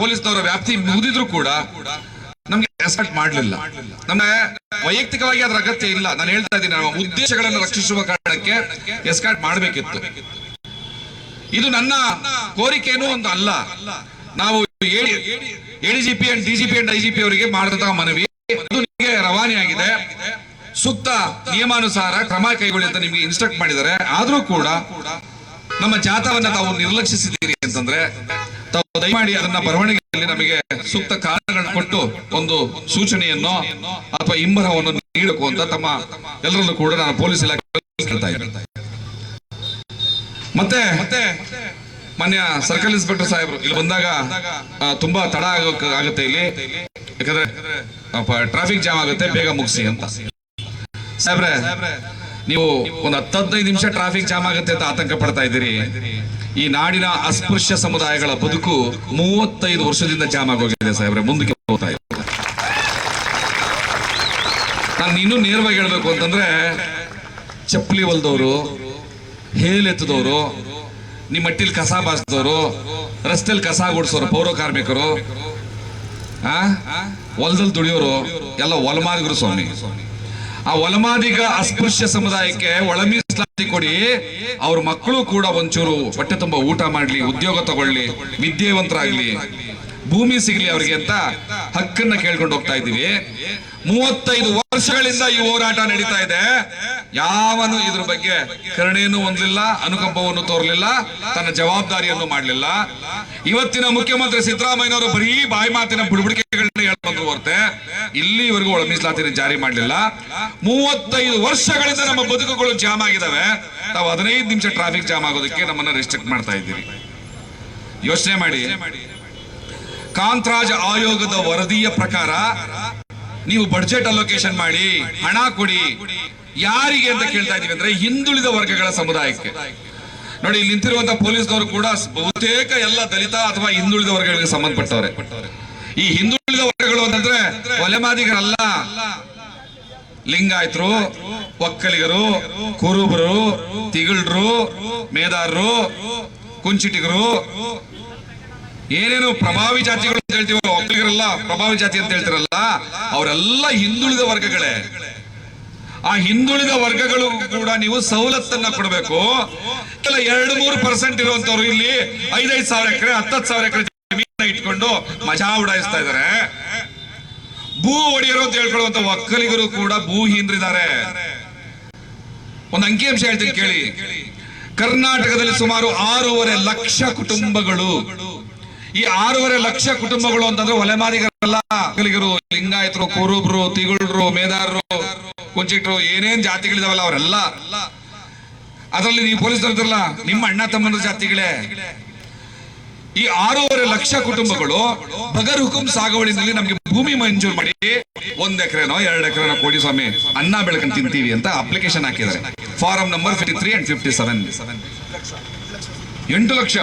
ಪೊಲೀಸ್ನವರ ವ್ಯಾಪ್ತಿ ಮುಗಿದಿದ್ರು ಕೂಡ ನಮ್ಗೆ ಅಸಲ್ಟ್ ಮಾಡಲಿಲ್ಲ. ನಮ್ಮ ವೈಯಕ್ತಿಕವಾಗಿ ಅದರ ಅಗತ್ಯ ಇಲ್ಲ. ನಾನು ಹೇಳ್ತಾ ಇದ್ದೀನಿ ನಮ್ಮ ಉದ್ದೇಶಗಳನ್ನು ರಕ್ಷಿಸುವ ಕಾರಣಕ್ಕೆ ಎಸ್ಕಾಟ್ ಮಾಡಬೇಕಿತ್ತು. ಇದು ನನ್ನ ಕೋರಿಕೆನೂ ಒಂದು ಅಲ್ಲ. ನಾವು ADGP and DGP and IGP ಅವರಿಗೆ ಮಾಡಿದಂತಹ ಮನವಿ. ಅದು ನಿಮಗೆ ರವಾನೆ ಆಗಿದೆ. ಸೂಕ್ತ ನಿಯಮಾನುಸಾರ ಕ್ರಮ ಕೈಗೊಳ್ಳಿ ಅಂತ ನಿಮಗೆ ಇನ್ಸ್ಟ್ರಕ್ಟ್ ಮಾಡಿದ್ದಾರೆ. ಆದ್ರೂ ಕೂಡ ನಮ್ಮ ಜಾತವನ್ನ ತಾವು ನಿರ್ಲಕ್ಷಿಸಿದ್ದೀರಿ ಅಂತಂದ್ರೆ ತಾವು ದಯಮಾಡಿ ಅದನ್ನ ಬರವಣಿಗೆಯಲ್ಲಿ ನಮಗೆ ಸೂಕ್ತ ಕಾರಣಗಳನ್ನು ಕೊಟ್ಟು ಒಂದು ಸೂಚನೆಯನ್ನು ಅಥವಾ ಇಂಬರವನ್ನು ನೀಡಬೇಕು ಅಂತ ತಮ್ಮ ಎಲ್ಲರಲ್ಲೂ ಕೂಡ ನಾನು ಪೊಲೀಸ್ ಇಲಾಖೆ ಇದ್ದೀನಿ. ಮತ್ತೆ ಮಾನ್ಯ ಸರ್ಕಲ್ ಇನ್ಸ್ಪೆಕ್ಟರ್ ಸಾಹೇಬರು, ಇಲ್ಲಿ ಬಂದಾಗ ತುಂಬಾ ತಡ ಆಗುತ್ತೆ ಇಲ್ಲಿ. ಯಾಕಂದ್ರೆ ಟ್ರಾಫಿಕ್ ಜಾಮ್ ಆಗುತ್ತೆ, ಬೇಗ ಮುಗಿಸಿ ಅಂತ. ಸಾಹೇಬ್ರೆ ನೀವು ಒಂದು ಹತ್ತು ಹದಿನೈದು ನಿಮಿಷ ಟ್ರಾಫಿಕ್ ಜಾಮ್ ಆಗುತ್ತೆ ಅಂತ ಆತಂಕ ಪಡ್ತಾ ಇದ್ದೀರಿ. ಈ ನಾಡಿನ ಅಸ್ಪೃಶ್ಯ ಸಮುದಾಯಗಳ ಬದುಕು ಮೂವತ್ತೈದು ವರ್ಷದಿಂದ ಜಾಮ್ ಆಗೋಗಿದೆ ಸಾಹೇಬ್ರೆ. ಮುಂದಕ್ಕೆ ಹೋಗ್ತಾ ಇದೆ ನಾನು ಇನ್ನೂ ನೇರವಾಗಿ ಹೇಳ್ಬೇಕು ಅಂತಂದ್ರೆ, ಚಪ್ಪಲಿ ಹೊಲ್ದವರು ಹೇಲೆತ್ತದವರು ನಿಮ್ಮ ಮಟ್ಟಿಲ್ ಕಸ ಬಾರಿಸಿದವರು ರಸ್ತೆಯಲ್ಲಿ ಕಸ ಗುಡಿಸೋರು, ಪೌರ ಕಾರ್ಮಿಕರು ಹೊಲದಲ್ಲಿ ದುಡಿಯೋರು, ಎಲ್ಲ ಒಲಮಾದಿಗರು ಸ್ವಾಮಿ. ಆ ಒಲಮಾದಿಗ ಅಸ್ಪೃಶ್ಯ ಸಮುದಾಯಕ್ಕೆ ಒಳ ಕೊಡಿ. ಅವ್ರ ಮಕ್ಕಳು ಕೂಡ ಒಂಚೂರು ಹೊಟ್ಟೆ ತುಂಬ ಊಟ ಮಾಡ್ಲಿ, ಉದ್ಯೋಗ ತಗೊಳ್ಳಿ, ವಿದ್ಯಾವಂತರಾಗ್ಲಿ. ಭೂಮಿ ಸಿಗಲಿ ಅವರಿಗೆ ಅಂತ ಹಕ್ಕನ್ನ ಕೇಳ್ಕೊಂಡು ಹೋಗ್ತಾ ಇದ್ದೀವಿ. ಮೂವತ್ತೈದು ವರ್ಷಗಳಿಂದ ಈ ಹೋರಾಟ ನಡೀತಾ ಇದೆ. ಯಾವನು ಇದ್ರ ಬಗ್ಗೆ ಕರುಣೆಯನ್ನು ಹೊಂದಲಿಲ್ಲ, ಅನುಕಂಪವನ್ನು ತೋರಲಿಲ್ಲ, ತನ್ನ ಜವಾಬ್ದಾರಿಯನ್ನು ಮಾಡಲಿಲ್ಲ. ಇವತ್ತಿನ ಮುಖ್ಯಮಂತ್ರಿ ಸಿದ್ದರಾಮಯ್ಯನವರು ಬರೀ ಬಾಯಿ ಮಾತಿನ ಬುಡಬುಡಿಕೆಗಳನ್ನ ಹೇಳ್ಬಂದ್ರು ಹೊರತೆ. ಇಲ್ಲಿವರೆಗೂ ಒಳ ಮೀಸಲಾತಿನ ಜಾರಿ ಮಾಡಲಿಲ್ಲ. ಮೂವತ್ತೈದು ವರ್ಷಗಳಿಂದ ನಮ್ಮ ಬದುಕುಗಳು ಜಾಮ್ ಆಗಿದಾವೆ. ತಾವು ಹದಿನೈದು ನಿಮಿಷ ಟ್ರಾಫಿಕ್ ಜಾಮ್ ಆಗೋದಕ್ಕೆ ನಮ್ಮನ್ನ ರೆಸ್ಟ್ರಿಕ್ಟ್ ಮಾಡ್ತಾ ಇದ್ದೀರಿ. ಯೋಚನೆ ಮಾಡಿ. ಕಾಂತರಾಜ್ ಆಯೋಗದ ವರದಿಯ ಪ್ರಕಾರ ನೀವು ಬಡ್ಜೆಟ್ ಅಲೋಕೇಶನ್ ಮಾಡಿ, ಹಣ ಕೊಡಿ. ಯಾರಿಗೆ ಅಂತ ಕೇಳ್ತಾ ಇದೀವಿ ಅಂದ್ರೆ ಹಿಂದುಳಿದ ವರ್ಗಗಳ ಸಮುದಾಯಕ್ಕೆ. ನೋಡಿ, ಇಲ್ಲಿ ನಿಂತಿರುವಂತಹ ಪೊಲೀಸ್ನವರು ಕೂಡ ಬಹುತೇಕ ಎಲ್ಲ ದಲಿತ ಅಥವಾ ಹಿಂದುಳಿದ ವರ್ಗಗಳಿಗೆ ಸಂಬಂಧಪಟ್ಟವ್ರೆ. ಈ ಹಿಂದುಳಿದ ವರ್ಗಗಳು ಅಂತಂದ್ರೆ ಒಲೆಮಾದಿಗರಲ್ಲ. ಲಿಂಗಾಯತರು, ಒಕ್ಕಲಿಗರು, ಕುರುಬರು, ತಿಗಳ್ರು ಮೇದಾರರು ಕುಂಚಿಟಿಗರು ಏನೇನು ಪ್ರಭಾವಿ ಜಾತಿಗಳು ಅಂತ ಹೇಳ್ತೀವೋ, ಒಕ್ಕಲಿಗರಲ್ಲ ಪ್ರಭಾವಿ ಜಾತಿ ಅಂತ ಹೇಳ್ತಿರಲ್ಲ, ಅವರೆಲ್ಲ ಹಿಂದುಳಿದ ವರ್ಗಗಳೇ. ಆ ಹಿಂದುಳಿದ ವರ್ಗಗಳು ಕೂಡ ನೀವು ಸವಲತ್ತನ್ನ ಕೊಡಬೇಕು. ಎರಡು ಮೂರು ಪರ್ಸೆಂಟ್ ಇರುವಂತವ್ರು ಇಲ್ಲಿ ಐದೈದು ಸಾವಿರ ಎಕರೆ, ಹತ್ತತ್ತು ಸಾವಿರ ಎಕರೆ ಜಮೀನ ಇಟ್ಕೊಂಡು ಮಜಾ ಉಡಾಯಿಸ್ತಾ ಇದಾರೆ. ಭೂ ಒಡೆಯರು ಅಂತ ಹೇಳ್ಕೊಳ್ಳುವಂತ ಒಕ್ಕಲಿಗರು ಕೂಡ ಭೂ ಹಿಂದ್ರಿದ್ದಾರೆ ಒಂದು ಅಂಕಿಅಂಶ ಹೇಳ್ತೀನಿ ಕೇಳಿ. ಕರ್ನಾಟಕದಲ್ಲಿ ಸುಮಾರು ಆರೂವರೆ ಲಕ್ಷ ಕುಟುಂಬಗಳು ಈ ಆರೂವರೆ ಲಕ್ಷ ಕುಟುಂಬಗಳು ಅಂತಂದ್ರೆ ಒಲೆಮಾದಿಗರಲ್ಲ ಲಿಂಗಾಯತರು, ಕುರುಬ್ರು, ತಿಗುಳ್ರು ಮೇದಾರರು ಕುಂಚಿಟ್ರು, ಏನೇನ್ ಜಾತಿಗಳಿದಾವಲ್ಲ ಅವರೆಲ್ಲ. ಅದರಲ್ಲಿ ನೀವು ಪೊಲೀಸ್ ಇದ್ರಲ್ಲ ನಿಮ್ಮ ಅಣ್ಣ ತಮ್ಮನ ಜಾತಿಗಳೇ. ಈ ಆರೂವರೆ ಲಕ್ಷ ಕುಟುಂಬಗಳು ಬಗರ್ ಹುಕುಂ ಸಾಗುವಳಿನಲ್ಲಿ ನಮ್ಗೆ ಭೂಮಿ ಮಂಜೂರು ಮಾಡಿ ಒಂದ್ ಎಕರೆನೋ, ಎರಡು ಎಕರೆನೋ ಕೋಟಿ ಸ್ವಾಮಿ ಅನ್ನ ಬೆಳ್ಕೊಂಡ್ ತಿಂತೀವಿ ಅಂತ ಅಪ್ಲಿಕೇಶನ್ ಹಾಕಿದ್ದಾರೆ. Form number fifty three and fifty seven ಎಂಟು ಲಕ್ಷ.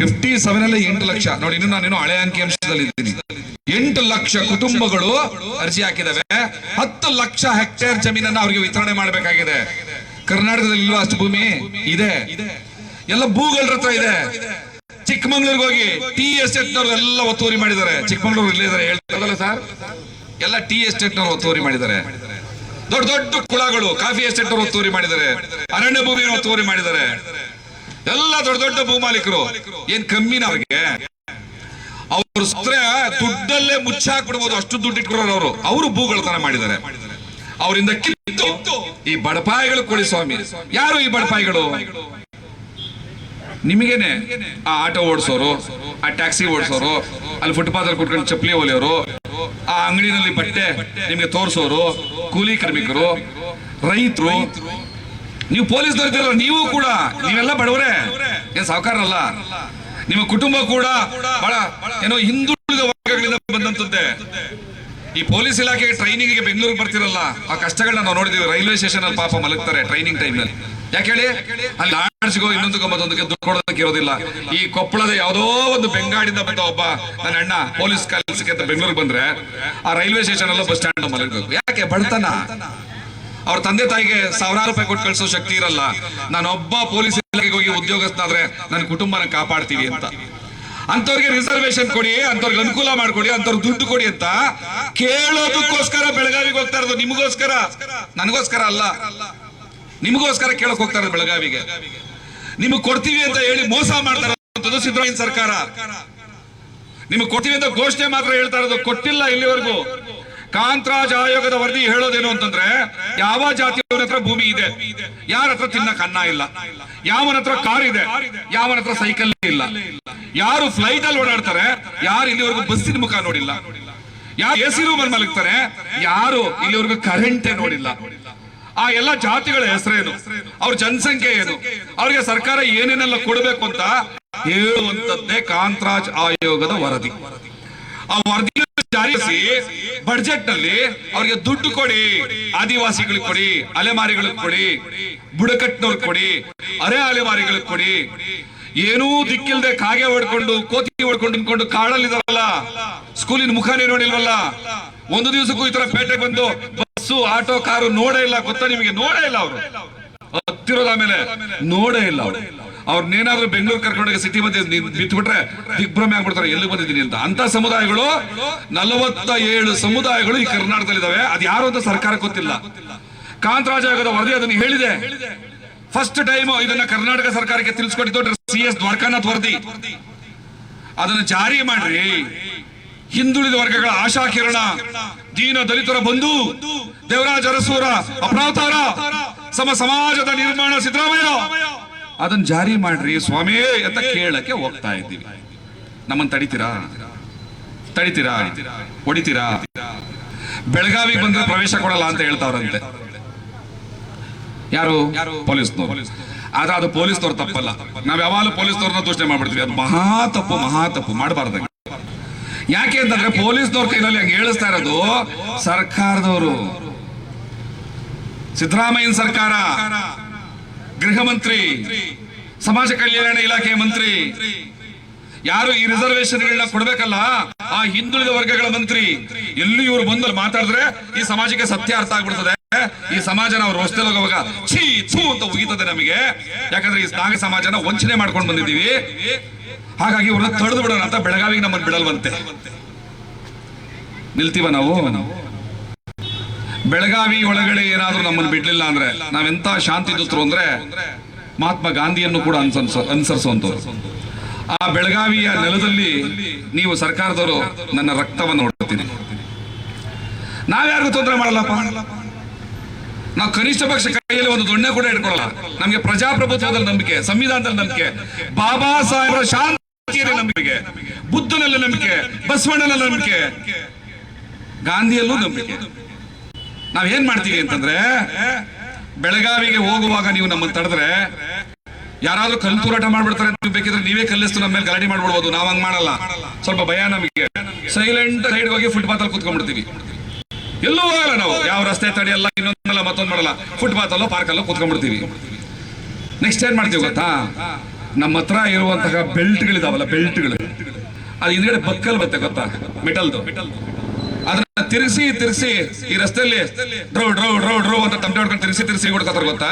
ಫಿಫ್ಟಿ ಸೆವೆನ್ ಅಲ್ಲಿ ಎಂಟು ಲಕ್ಷ. ನೋಡಿ ಇನ್ನು ನಾನೇನು ಹಳೆ ಅಂಕಿ ಅಂಶದಲ್ಲಿ ಇದ್ದೀನಿ. ಎಂಟು ಲಕ್ಷ ಕುಟುಂಬಗಳು ಅರ್ಜಿ ಹಾಕಿದವೆ. ಹತ್ತು ಲಕ್ಷ ಹೆಕ್ಟೇರ್ ಜಮೀನನ್ನ ಅವರಿಗೆ ವಿತರಣೆ ಮಾಡಬೇಕಾಗಿದೆ. ಕರ್ನಾಟಕದಲ್ಲಿ ಇಲ್ವಾ ಅಷ್ಟು ಭೂಮಿ? ಇದೆ. ಎಲ್ಲ ಭೂಗಲ್ ಹತ್ರ ಇದೆ. ಚಿಕ್ಕಮಂಗ್ಳೂರ್ಗೆ ಹೋಗಿ ಟಿ ಎಸ್ಟೇಟ್ ನವರು ಎಲ್ಲ ಒತ್ತುವರಿ ಮಾಡಿದ್ದಾರೆ. ಚಿಕ್ಕಮಂಗ್ಳೂರು ಇಲ್ಲೇ ಇದಾರೆ ಹೇಳ್ತಾರಲ್ಲ ಸರ್? ಎಲ್ಲ ಟಿ ಎಸ್ಟೇಟ್ ನವರು ಒತ್ತುವರಿ ಮಾಡಿದ್ದಾರೆ. ದೊಡ್ಡ ದೊಡ್ಡ ಕುಳಗಳು ಕಾಫಿ ಎಸ್ಟೇಟ್ ನವರು ಒತ್ತುವರಿ ಮಾಡಿದ್ದಾರೆ. ಅರಣ್ಯ ಭೂಮಿಯನ್ನು ಒತ್ತುವರಿ ಮಾಡಿದ್ದಾರೆ. ಎಲ್ಲ ದೊಡ್ಡ ದೊಡ್ಡ ಭೂಮಾಲೀಕರು, ಏನ್ ಕಮ್ಮಿನ ಅವ್ರಿಗೆ? ಅವ್ರು ಸತ್ರೆ ದುಡ್ಡಲ್ಲೇ ಮುಚ್ಚಾಕ್ಬಿಡ್ಬೋದು, ಅಷ್ಟು ದುಡ್ಡು ಇಟ್ಕೊಳ್ಳೋರು ಅವರು. ಅವರು ಭೂಗಳತನ ಮಾಡಿದ್ದಾರೆ. ಅವರಿಂದ ಕಿತ್ತು ಈ ಬಡಪಾಯಿಗಳು ಕೊಡಿ ಸ್ವಾಮಿ. ಯಾರು ಈ ಬಡಪಾಯಿಗಳು? ನಿಮಗೇನೆ? ಆ ಆಟೋ ಓಡಿಸೋರು, ಆ ಟ್ಯಾಕ್ಸಿ ಓಡಿಸೋರು, ಅಲ್ಲಿ ಫುಟ್ಪಾತ್ ಅಲ್ಲಿ ಕುಟ್ಕೊಂಡು ಚಪ್ಪಲಿ ಹೊಲಿಯೋರು, ಆ ಅಂಗಡಿನಲ್ಲಿ ಬಟ್ಟೆ ನಿಮಗೆ ತೋರಿಸೋರು, ಕೂಲಿ ಕಾರ್ಮಿಕರು, ರೈತರು ನೀವು ಪೊಲೀಸ್ ಇದ್ದೀರಲ್ಲ ನೀವು ಕೂಡ. ನೀವೆಲ್ಲ ಬಡವರೇ. ಏನ್ ಸಾವುಕಾರಲ್ಲ ನಿಮ್ಮ ಕುಟುಂಬ ಕೂಡ ಬಹಳ ಏನೋ ಹಿಂದುಳಿದ ವರ್ಗಗಳಿಂದ ಬಂದಂತದ್ದೇ. ಈ ಪೊಲೀಸ್ ಇಲಾಖೆಗೆ ಟ್ರೈನಿಂಗ್ಗೆ ಬೆಂಗಳೂರಿಗೆ ಬರ್ತಿರಲ್ಲ, ಆ ಕಷ್ಟಗಳನ್ನ ನಾವು ನೋಡಿದೀವಿ. ರೈಲ್ವೆ ಸ್ಟೇಷನ್ ಅಲ್ಲಿ ಪಾಪ ಮಲಗ್ತಾರೆ ಟ್ರೈನಿಂಗ್ ಟೈಮ್ನಲ್ಲಿ ಯಾಕೆ ಹೇಳಿ? ಅಲ್ಲಿ ಆಡ್ಸ್ಗೋ ಇನ್ನೊಂದಕ್ಕೋ ಮತ್ತೊಂದಕ್ಕೆ ದುಡ್ಡು ಕೊಡೋದಕ್ಕೆ ಇರೋದಿಲ್ಲ. ಈ ಕೊಪ್ಪಳದ ಯಾವುದೋ ಒಂದು ಬೆಂಗಾಡಿಂದ ಬಂದ ಒಬ್ಬ ನನ್ನ ಅಣ್ಣ ಪೊಲೀಸ್ ಕೆಲಸಕ್ಕೆ ಅಂತ ಬೆಂಗಳೂರಿಗೆ ಬಂದ್ರೆ, ಆ ರೈಲ್ವೆ ಸ್ಟೇಷನ್ ಅಲ್ಲ ಬಸ್ ಸ್ಟ್ಯಾಂಡ್ ಮಲಗಬೇಕು. ಯಾಕೆ? ಬಡತನ. ಅವ್ರ ತಂದೆ ತಾಯಿಗೆ ಸಾವಿರಾರು ರೂಪಾಯಿ ಕೊಟ್ಟು ಕಳ್ಸೋ ಶಕ್ತಿ ಇರಲ್ಲ. ನಾನೊಬ್ಬ ಪೊಲೀಸ್ ಇಲಾಖೆಗೆ ಹೋಗಿ ಉದ್ಯೋಗಸ್ಥನಾದ್ರೆ ನನ್ನ ಕುಟುಂಬನ ಕಾಪಾಡ್ತೀವಿ ಅಂತ. ಅಂತವ್ರಿಗೆ ರಿಸರ್ವೇಶನ್ ಕೊಡಿ ಅಂತವ್ರಿಗೆ ಅನುಕೂಲ ಮಾಡ್ಕೊಡಿ ಅಂತವ್ರಿಗೆ ದುಡ್ಡು ಕೊಡಿ ಅಂತ ಕೇಳೋದಕ್ಕೋಸ್ಕರ ಬೆಳಗಾವಿಗೆ ಹೋಗ್ತಾ ಇರೋದು ನಿಮಗೋಸ್ಕರ. ನನಗೋಸ್ಕರ ಅಲ್ಲ. ನಿಮಗೋಸ್ಕರ ಕೇಳಕ್ ಹೋಗ್ತಾ ಇರೋದು ಬೆಳಗಾವಿಗೆ. ನಿಮಗೆ ಕೊಡ್ತೀವಿ ಅಂತ ಹೇಳಿ ಮೋಸ ಮಾಡ್ತಾ ಇರೋದು ಸಿದ್ದರಾಮಯ್ಯ ಸರ್ಕಾರ. ನಿಮಗೆ ಕೊಡ್ತೀವಿ ಅಂತ ಘೋಷಣೆ ಮಾತ್ರ ಹೇಳ್ತಾ ಇರೋದು ಕೊಟ್ಟಿಲ್ಲ ಇಲ್ಲಿವರೆಗೂ. ಕಾಂತರಾಜ್ ಆಯೋಗದ ವರದಿ ಹೇಳೋದೇನು ಅಂತಂದ್ರೆ, ಯಾವ ಜಾತಿಯವರ ಹತ್ರ ಭೂಮಿ ಇದೆ, ಯಾರ ಹತ್ರ ತಿನ್ನಕ್ ಅನ್ನ ಇಲ್ಲ, ಯಾವನ ಹತ್ರ ಕಾರ್ ಇದೆ, ಯಾವನ ಹತ್ರ ಸೈಕಲ್ ಇಲ್ಲ, ಯಾರು ಫ್ಲೈಟ್ ಅಲ್ಲಿ ಓಡಾಡ್ತಾರೆ, ಯಾರು ಇಲ್ಲಿವರೆಗೂ ಬಸ್ಸಿನ ಮುಖ ನೋಡಿಲ್ಲ, ಯಾರು ಎ ಸಿ ರೂಮ್ ಅಲ್ಲಿ ಮಲಗ್ತಾರೆ, ಯಾರು ಇಲ್ಲಿವರೆಗೂ ಕರೆಂಟೇ ನೋಡಿಲ್ಲ. ಆ ಎಲ್ಲ ಜಾತಿಗಳ ಹೆಸರೇನು ಅವ್ರ ಜನಸಂಖ್ಯೆ ಏನು? ಅವ್ರಿಗೆ ಸರ್ಕಾರ ಏನೇನೆಲ್ಲ ಕೊಡಬೇಕು ಅಂತ ಹೇಳುವಂತದ್ದೇ ಕಾಂತರಾಜ್ ಆಯೋಗದ ವರದಿ. ಆ ವರದಿ ಜಾರಿಸಿ ಬಡ್ಜೆಟ್ನಲ್ಲಿ ಅವ್ರಿಗೆ ದುಡ್ಡು ಕೊಡಿ, ಆದಿವಾಸಿಗಳಿಗೆ ಕೊಡಿ, ಅಲೆಮಾರಿಗಳಿಗೆ ಕೊಡಿ, ಬುಡಕಟ್ಟಿನವ್ರಿಗೆ ಕೊಡಿ, ಅರೆ ಅಲೆಮಾರಿಗಳಿಗೆ ಕೊಡಿ. ಏನೂ ದಿಕ್ಕಿಲ್ದೆ ಕಾಗೆ ಹೊಡ್ಕೊಂಡು, ಕೋತಿ ಹೊಡ್ಕೊಂಡು ನಿಂತ್ಕೊಂಡು ಕಾಡಲ್ಲಿದಾರಲ್ಲ, ಸ್ಕೂಲಿನ ಮುಖಾನೇ ನೋಡಿಲ್ವಲ್ಲ? ಒಂದು ದಿವಸಕ್ಕೂ ಈ ತರ ಪೇಟೆಗೆ ಬಂದು ಬಸ್ಸು, ಆಟೋ, ಕಾರು ನೋಡೇ ಇಲ್ಲ ಗೊತ್ತಾ ನಿಮಗೆ? ನೋಡೇ ಇಲ್ಲ ಅವರು. ಹತ್ತಿರದ ಆಮೇಲೆ ನೋಡೇ ಇಲ್ಲ ಅವ್ರು. ಅವ್ರನ್ನೇನಾದ್ರೂ ಬೆಂಗಳೂರು ಕರ್ಕೊಂಡೋಗಿ ಸಿಟಿ ಮಧ್ಯೆ ಬಿಟ್ಬಿಟ್ರೆ ದಿಗ್ಭ್ರಮೆ ಆಗ್ಬಿಡ್ತಾರೆ. ಎಲ್ಲಿ ಬಂದಿದ್ದೀನಿ ಅಂತ. ಅಂತ ಸಮುದಾಯಗಳು ನಲವತ್ತ ಏಳು ಸಮುದಾಯಗಳು ಈ ಕರ್ನಾಟಕದಲ್ಲಿ ಇದಾವೆ ಅದು ಯಾರು ಅಂತ ಸರ್ಕಾರ ಗೊತ್ತಿಲ್ಲ. ಕಾಂತರಾಜ ಆಯೋಗದ ವರದಿ ಅದನ್ನು ಹೇಳಿದೆ. ಫಸ್ಟ್ ಟೈಮ್ ಇದನ್ನ ಕರ್ನಾಟಕ ಸರ್ಕಾರಕ್ಕೆ ತಿಳಿಸ್ಕೊಟ್ಟಿದ್ದು ಸಿ ಎಸ್ ದ್ವಾರಕಾನಾಥ್ ವರದಿ. ಅದನ್ನು ಜಾರಿ ಮಾಡ್ರಿ. ಹಿಂದುಳಿದ ವರ್ಗಗಳ ಆಶಾ ಕಿರಣ, ದೀನ ದಲಿತರ ಬಂಧು, ದೇವರಾಜ ಅರಸೂರ ಅಪರಾತಾರ ಸಮ ಸಮಾಜದ ನಿರ್ಮಾಣ ಸಿದ್ದರಾಮಯ್ಯ. ಅದನ್ನ ಜಾರಿ ಮಾಡ್ರಿ. ಸ್ವಾಮಿ ಅಂತ ಕೇಳಕ್ಕೆ ಹೋಗ್ತಾ ಇದ್ದೀವಿ. ನಮ್ಮನ್ನ ತಡಿತೀರಾ? ತಡಿತೀರಾ? ಹೊಡಿತೀರಾ? ಬೆಳಗಾವಿಗೆ ಬಂದ್ರೆ ಪ್ರವೇಶ ಕೊಡಲ್ಲ ಅಂತ ಹೇಳ್ತಾವ್ರಂತೆ. ಯಾರು? ಪೊಲೀಸ್ನವರು. ಆದ್ರೆ ಅದು ಪೊಲೀಸ್ನವ್ರು ತಪ್ಪಲ್ಲ. ನಾವ್ ಯಾವಾಗಲೂ ಪೊಲೀಸ್ನವ್ರನ್ನ ದೂಷಣೆ ಮಾಡ್ಬಿಡ್ತೀವಿ. ಅದು ಮಹಾ ತಪ್ಪು ಮಹಾ ತಪ್ಪು. ಮಾಡಬಾರ್ದ ಯಾಕೆ ಅಂತಂದ್ರೆ ಪೊಲೀಸ್ನವ್ರ ಕೈನಲ್ಲಿ ಹಂಗೆ ಹೇಳಿಸ್ತಾ ಇರೋದು ಸರ್ಕಾರದವರು. ಸಿದ್ದರಾಮಯ್ಯನ ಸರ್ಕಾರ. ಗೃಹ ಮಂತ್ರಿ, ಸಮಾಜ ಕಲ್ಯಾಣ ಇಲಾಖೆ ಮಂತ್ರಿ, ಯಾರು ಈ ರಿಸರ್ವೇಶನ್ಗಳನ್ನ ಕೊಡ್ಬೇಕಲ್ಲ, ಆ ಹಿಂದುಳಿದ ವರ್ಗಗಳ ಮಂತ್ರಿ, ಎಲ್ಲಿ ಇವರು ಬಂದು ಮಾತಾಡಿದ್ರೆ ಈ ಸಮಾಜಕ್ಕೆ ಸತ್ಯ ಅರ್ಥ ಆಗ್ಬಿಡ್ತದೆ. ಈ ಸಮಾಜ ನಾವು ರಸ್ತೆ ಹೋಗುವಾಗ ಛೀ, ಛೂ ಅಂತ ಉಗಿತದೆ ನಮಗೆ. ಯಾಕಂದ್ರೆ ಈ ನಾಗ ಸಮಾಜನ ವಂಚನೆ ಮಾಡ್ಕೊಂಡು ಬಂದಿದ್ದೀವಿ. ಹಾಗಾಗಿ ಇವ್ರನ್ನ ತಡೆದು ಬಿಡೋಣ ಅಂತ ಬೆಳಗಾವಿಗೆ ನಮ್ಮನ್ನು ಬಿಡಲ್ವಂತೆ. ನಿಲ್ತೀವ ನಾವು? ಬೆಳಗಾವಿ ಒಳಗಡೆ ಏನಾದ್ರೂ ನಮ್ಮನ್ನು ಬಿಡ್ಲಿಲ್ಲ ಅಂದ್ರೆ ನಾವೆಂತ ಶಾಂತಿ ದೂತರು ಅಂದ್ರೆ ಮಹಾತ್ಮ ಗಾಂಧಿಯನ್ನು ಕೂಡ ಅನ್ಸನ್ಸ ಆ ಬೆಳಗಾವಿಯ ನೆಲದಲ್ಲಿ ನೀವು ಸರ್ಕಾರದವರು ನನ್ನ ರಕ್ತವನ್ನು ಹೊಡ್ತೀನಿ ನಾವ್ಯಾರಿಗೂ ತೊಂದರೆ ಮಾಡಲ್ಲಪ್ಪ? ನಾವು ಕನಿಷ್ಠ ಪಕ್ಷ ಕೈಯಲ್ಲಿ ಒಂದು ದೊಣ್ಣೆ ಕೂಡ ಇಟ್ಕೊಳ್ಳಲ್ಲ ನಮಗೆ ಪ್ರಜಾಪ್ರಭುತ್ವದಲ್ಲಿ ನಂಬಿಕೆ, ಸಂವಿಧಾನದಲ್ಲಿ ನಂಬಿಕೆ, ಬಾಬಾ ಸಾಹೇಬರ ಶಾಂತಿಯಲ್ಲಿ ನಂಬಿಕೆ, ಬುದ್ಧನಲ್ಲಿ ನಂಬಿಕೆ, ಬಸವಣ್ಣನಲ್ಲಿ ನಂಬಿಕೆ, ಗಾಂಧಿಯಲ್ಲೂ ನಂಬಿಕೆ. ನಾವ್ ಏನ್ ಮಾಡ್ತೀವಿ ಅಂತಂದ್ರೆ, ಬೆಳಗಾವಿಗೆ ಹೋಗುವಾಗ ನೀವು ನಮ್ಮನ್ನು ತಡೆದ್ರೆ, ಯಾರಾದ್ರೂ ಕಲ್ಲು ತೂರಾಟ ಮಾಡ್ಬಿಡ್ತಾರೆ ನೀವು ಬೇಕಿದ್ರೆ ನೀವೇ ಕಲ್ಲಿಸ್ತು ನಮ್ಮ ಮೇಲೆ ಗಲಾಟೆ ಮಾಡ್ಬಿಡ್ಬೋದು. ನಾವ್ ಹಂಗ್ ಮಾಡಲ್ಲ. ಸ್ವಲ್ಪ ಭಯ ನಮಗೆ. ಸೈಲೆಂಟ್ ಸೈಡ್ ಹೋಗಿ ಫುಟ್ಪಾತ್ ಅಲ್ಲಿ ಕುತ್ಕೊಂಡ್ಬಿಡ್ತೀವಿ. ಎಲ್ಲೂ ಹೋಗಲ್ಲ ನಾವು. ಯಾವ ರಸ್ತೆ ತಡೆಯಲ್ಲ ಇನ್ನೊಂದಲ್ಲ ಮತ್ತೊಂದು ಮಾಡಲ್ಲ ಫುಟ್ಪಾತ್ ಅಲ್ಲೋ ಪಾರ್ಕ್ ಅಲ್ಲೋ ಕುತ್ಕೊಂಡ್ಬಿಡ್ತೀವಿ. ನೆಕ್ಸ್ಟ್ ಏನ್ ಮಾಡ್ತೀವಿ ಗೊತ್ತಾ? ನಮ್ಮ ಹತ್ರ ಇರುವಂತಹ ಬೆಲ್ಟ್ಗಳಿದಾವಲ್ಲ, ಬೆಲ್ಟ್ಗಳು. ಅದು ಹಿಂದ್ಗಡೆ ಬಕ್ಕಲ್ ಬತ್ತೆ ಗೊತ್ತಾ? ಮೆಟಲ್ದು. ಅದನ್ನ ತಿರ್ಸಿ ತಿರ್ಸಿ ಈ ರಸ್ತೆಯಲ್ಲಿ ಡ್ರೌ ಡ್ರೌ ಡ್ರೌ ಡ್ರೌ ಅಂತ ತಮಟೆ ಹೊಡ್ಕೊಂಡು ತಿರ್ಸಿ ತಿರ್ಸಿ ಹೊಡ್ಕೊತಾರೆ ಗೊತ್ತಾ?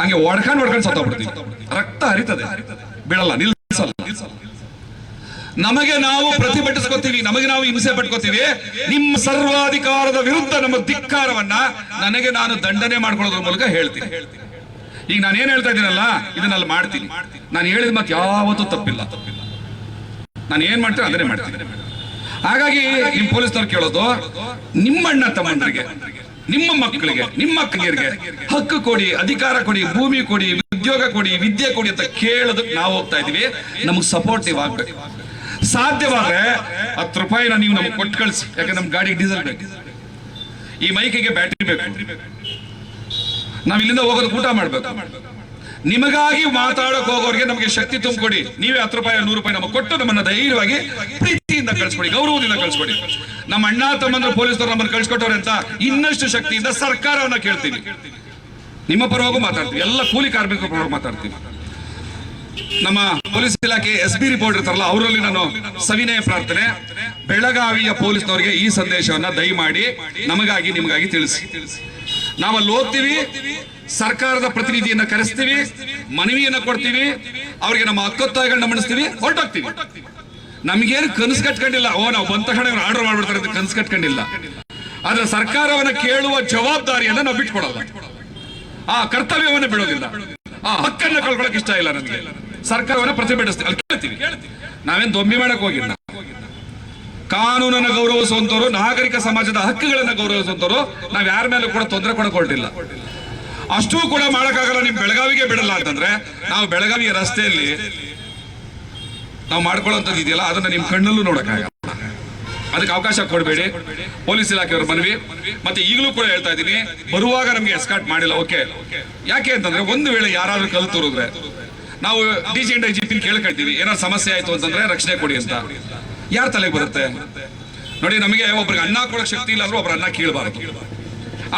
ಹಂಗೆ ಹೊಡ್ಕೊಂಡು ಹೊಡ್ಕೊಂಡು ಸತ್ತೋಗ್ಬಿಡ್ತೀವಿ. ರಕ್ತ ಹರಿತದೆ. ಬಿಡಲ್ಲ ನಿಲ್ಸಲ್ಲ. ನಮಗೆ ನಾವು ಪ್ರತಿಭಟಿಸ್ಕೋತೀವಿ, ನಮಗೆ ನಾವು ಹಿಂಸೆ ಪಟ್ಕೋತೀವಿ. ನಿಮ್ಮ ಸರ್ವಾಧಿಕಾರದ ವಿರುದ್ಧ ನಮ್ಮ ಧಿಕ್ಕಾರವನ್ನ ನನಗೆ ನಾನು ದಂಡನೆ ಮಾಡ್ಕೊಳ್ಳೋದ್ರ ಮೂಲಕ ಹೇಳ್ತೀನಿ. ಈಗ ನಾನು ಏನ್ ಹೇಳ್ತಾ ಇದ್ದೀನಲ್ಲ, ಇದನ್ನಲ್ಲಿ ಮಾಡ್ತೀನಿ. ನಾನು ಹೇಳಿದ ಮತ್ತೆ ಯಾವತ್ತೂ ತಪ್ಪಿಲ್ಲ. ನಾನು ಏನ್ ಮಾಡ್ತೀನಿ ಅದನ್ನೇ ಮಾಡ್ತೀನಿ. ಹಾಗಾಗಿ ನಿಮ್ ಪೊಲೀಸ್ನವ್ರು ಕೇಳೋದು ನಿಮ್ಮಣ್ಣ ತಮ್ಮಂದ್ರಿಗೆ, ನಿಮ್ಮ ಮಕ್ಕಳಿಗೆ, ನಿಮ್ಮ ಅಕ್ಕಗಿರಿಗೆ ಹಕ್ಕು ಕೊಡಿ, ಅಧಿಕಾರ ಕೊಡಿ, ಭೂಮಿ ಕೊಡಿ, ಉದ್ಯೋಗ ಕೊಡಿ, ವಿದ್ಯೆ ಕೊಡಿ ಅಂತ ಕೇಳೋದಕ್ಕೆ ನಾವು ಹೋಗ್ತಾ ಇದೀವಿ ನಮಗೆ ಸಪೋರ್ಟಿವ್ ಆಗ್ಬೇಕು. ಸಾಧ್ಯವಾದ್ರೆ ಹತ್ತು ರೂಪಾಯಿನ ನೀವು ನಮ್ಗೆ ಕೊಟ್ಟು ಕಳಿಸಿ. ಯಾಕಂದ್ರೆ ನಮ್ ಗಾಡಿಗೆ ಡೀಸೆಲ್ ಬೇಕು. ಈ ಮೈಕಿಗೆ ಬ್ಯಾಟ್ರಿ ಬೇಕು. ನಾವ್ ಇಲ್ಲಿಂದ ಹೋಗೋದು ಊಟ ಮಾಡ್ಬೇಕು. ನಿಮಗಾಗಿ ಮಾತಾಡಕ್ ಹೋಗೋರಿಗೆ ನಮಗೆ ಶಕ್ತಿ ತುಂಬಿಕೊಡಿ. ನೀವೇ ಹತ್ತು ರೂಪಾಯಿ, ನೂರು ರೂಪಾಯಿ ನಮಗೆ ಕೊಟ್ಟು ನಮ್ಮನ್ನ ಧೈರ್ಯವಾಗಿ ಪ್ರೀತಿಯಿಂದ ಕಳಿಸ್ಕೊಡಿ ಗೌರವದಿಂದ ಕಳ್ಸ್ಕೊಡಿ. ನಮ್ಮ ಅಣ್ಣ ತಮ್ಮಂದ್ರ ಪೊಲೀಸರು ನಮ್ಮನ್ನು ಕಳ್ಸಿಕೊಟ್ಟವ್ರೆ ಅಂತ ಇನ್ನಷ್ಟು ಶಕ್ತಿಯಿಂದ ಸರ್ಕಾರವನ್ನ ಕೇಳ್ತೀವಿ ನಿಮ್ಮ ಪರವಾಗೂ ಮಾತಾಡ್ತೀವಿ. ಎಲ್ಲ ಕೂಲಿ ಕಾರ್ಮಿಕರ ಪರವಾಗಿ ಮಾತಾಡ್ತೀವಿ. ನಮ್ಮ ಪೊಲೀಸ್ ಇಲಾಖೆ ಎಸ್ ಬಿ ರಿಪೋರ್ಟ್ ಇರ್ತಾರಲ್ಲ ಅವರಲ್ಲಿ ನಾನು ಸವಿನಯ ಪ್ರಾರ್ಥನೆ ಬೆಳಗಾವಿಯ ಪೊಲೀಸ್ನವರಿಗೆ ಈ ಸಂದೇಶವನ್ನ ದಯಮಾಡಿ ನಮಗಾಗಿ ನಿಮಗಾಗಿ ತಿಳಿಸಿ. ನಾವಲ್ಲಿ ಓದ್ತೀವಿ ಸರ್ಕಾರದ ಪ್ರತಿನಿಧಿಯನ್ನ ಕರೆಸ್ತೀವಿ ಮನವಿಯನ್ನ ಕೊಡ್ತೀವಿ ಅವರಿಗೆ ನಮ್ಮ ಹಕ್ಕೊತ್ತಾಯಗಳನ್ನ ಮಣಿಸ್ತೀವಿ ಹೊರಟೋಗ್ತೀವಿ. ನಮಗೇನು ಕನಸು ಕಟ್ಕೊಂಡಿಲ್ಲ. ಓ, ನಾವು ಬಂದ ತಕ್ಷಣ ಆರ್ಡರ್ ಮಾಡ್ಬಿಡ್ತಾರೆ ಅಂತ ಕನಸು ಕಟ್ಕೊಂಡಿಲ್ಲ. ಆದ್ರೆ ಸರ್ಕಾರವನ್ನ ಕೇಳುವ ಜವಾಬ್ದಾರಿಯನ್ನ ನಾವು ಬಿಟ್ಕೊಡಲ್ಲ ಆ ಕರ್ತವ್ಯವನ್ನ ಬಿಡೋದಿಲ್ಲ. ಆ ಹಕ್ಕನ್ನ ಕಳ್ಕೊಳಕ್ ಇಷ್ಟ ಇಲ್ಲ ನನಗೆ ಸರ್ಕಾರವನ್ನ ಪ್ರತಿಭಟಿಸ್ತೀವಿ ಕೇಳ್ತೀವಿ. ನಾವೇನ್ ದೊಂಬಿ ಮಾಡಕ್ ಹೋಗಿಲ್ಲ. ಕಾನೂನನ್ನು ಗೌರವಿಸುವಂತವರು, ನಾಗರಿಕ ಸಮಾಜದ ಹಕ್ಕುಗಳನ್ನ ಗೌರವಿಸುವಂತವರು, ನಾವ್ ಯಾರ ಮೇಲೂ ಕೂಡ ತೊಂದರೆ ಕೊಡಕೊಳ್ತಿಲ್ಲ. ಅಷ್ಟೂ ಕೂಡ ಮಾಡಕ್ಕಾಗಲ್ಲ. ನಿಮ್ ಬೆಳಗಾವಿಗೆ ಬಿಡಲ್ಲ ಅಂತಂದ್ರೆ, ನಾವು ಬೆಳಗಾವಿಯ ರಸ್ತೆಯಲ್ಲಿ ನಾವು ಮಾಡ್ಕೊಳ್ಳೋಂಥದ್ದು ಇದೆಯಲ್ಲ, ಅದನ್ನ ನಿಮ್ ಕಣ್ಣಲ್ಲೂ ನೋಡಕ್ಕಾಗಲ್ಲ. ಅದಕ್ಕೆ ಅವಕಾಶ ಕೊಡಬೇಡಿ. ಪೊಲೀಸ್ ಇಲಾಖೆಯವರು ಮನವಿ. ಮತ್ತೆ ಈಗಲೂ ಕೂಡ ಹೇಳ್ತಾ ಇದ್ದೀನಿ, ಬರುವಾಗ ನಮಗೆ ಎಸ್ಕಾಟ್ ಮಾಡಿಲ್ಲ ಓಕೆ ಯಾಕೆ ಅಂತಂದ್ರೆ ಒಂದು ವೇಳೆ ಯಾರಾದ್ರೂ ಕಲ್ ತೋರಿದ್ರೆ, ನಾವು D G and I G ಕೇಳ್ಕೊಳ್ತೀವಿ ಏನಾದ್ರು ಸಮಸ್ಯೆ ಆಯ್ತು ಅಂತಂದ್ರೆ ರಕ್ಷಣೆ ಕೊಡಿ ಅಂತ. ಯಾರ ತಲೆಗೆ ಬರುತ್ತೆ? ನೋಡಿ, ನಮಗೆ ಒಬ್ರಿಗೆ ಅನ್ನ ಕೊಡಕ್ ಶಕ್ತಿ ಇಲ್ಲ ಅಂದ್ರೆ ಒಬ್ರು ಅನ್ನ ಕೀಳಬಾರದು.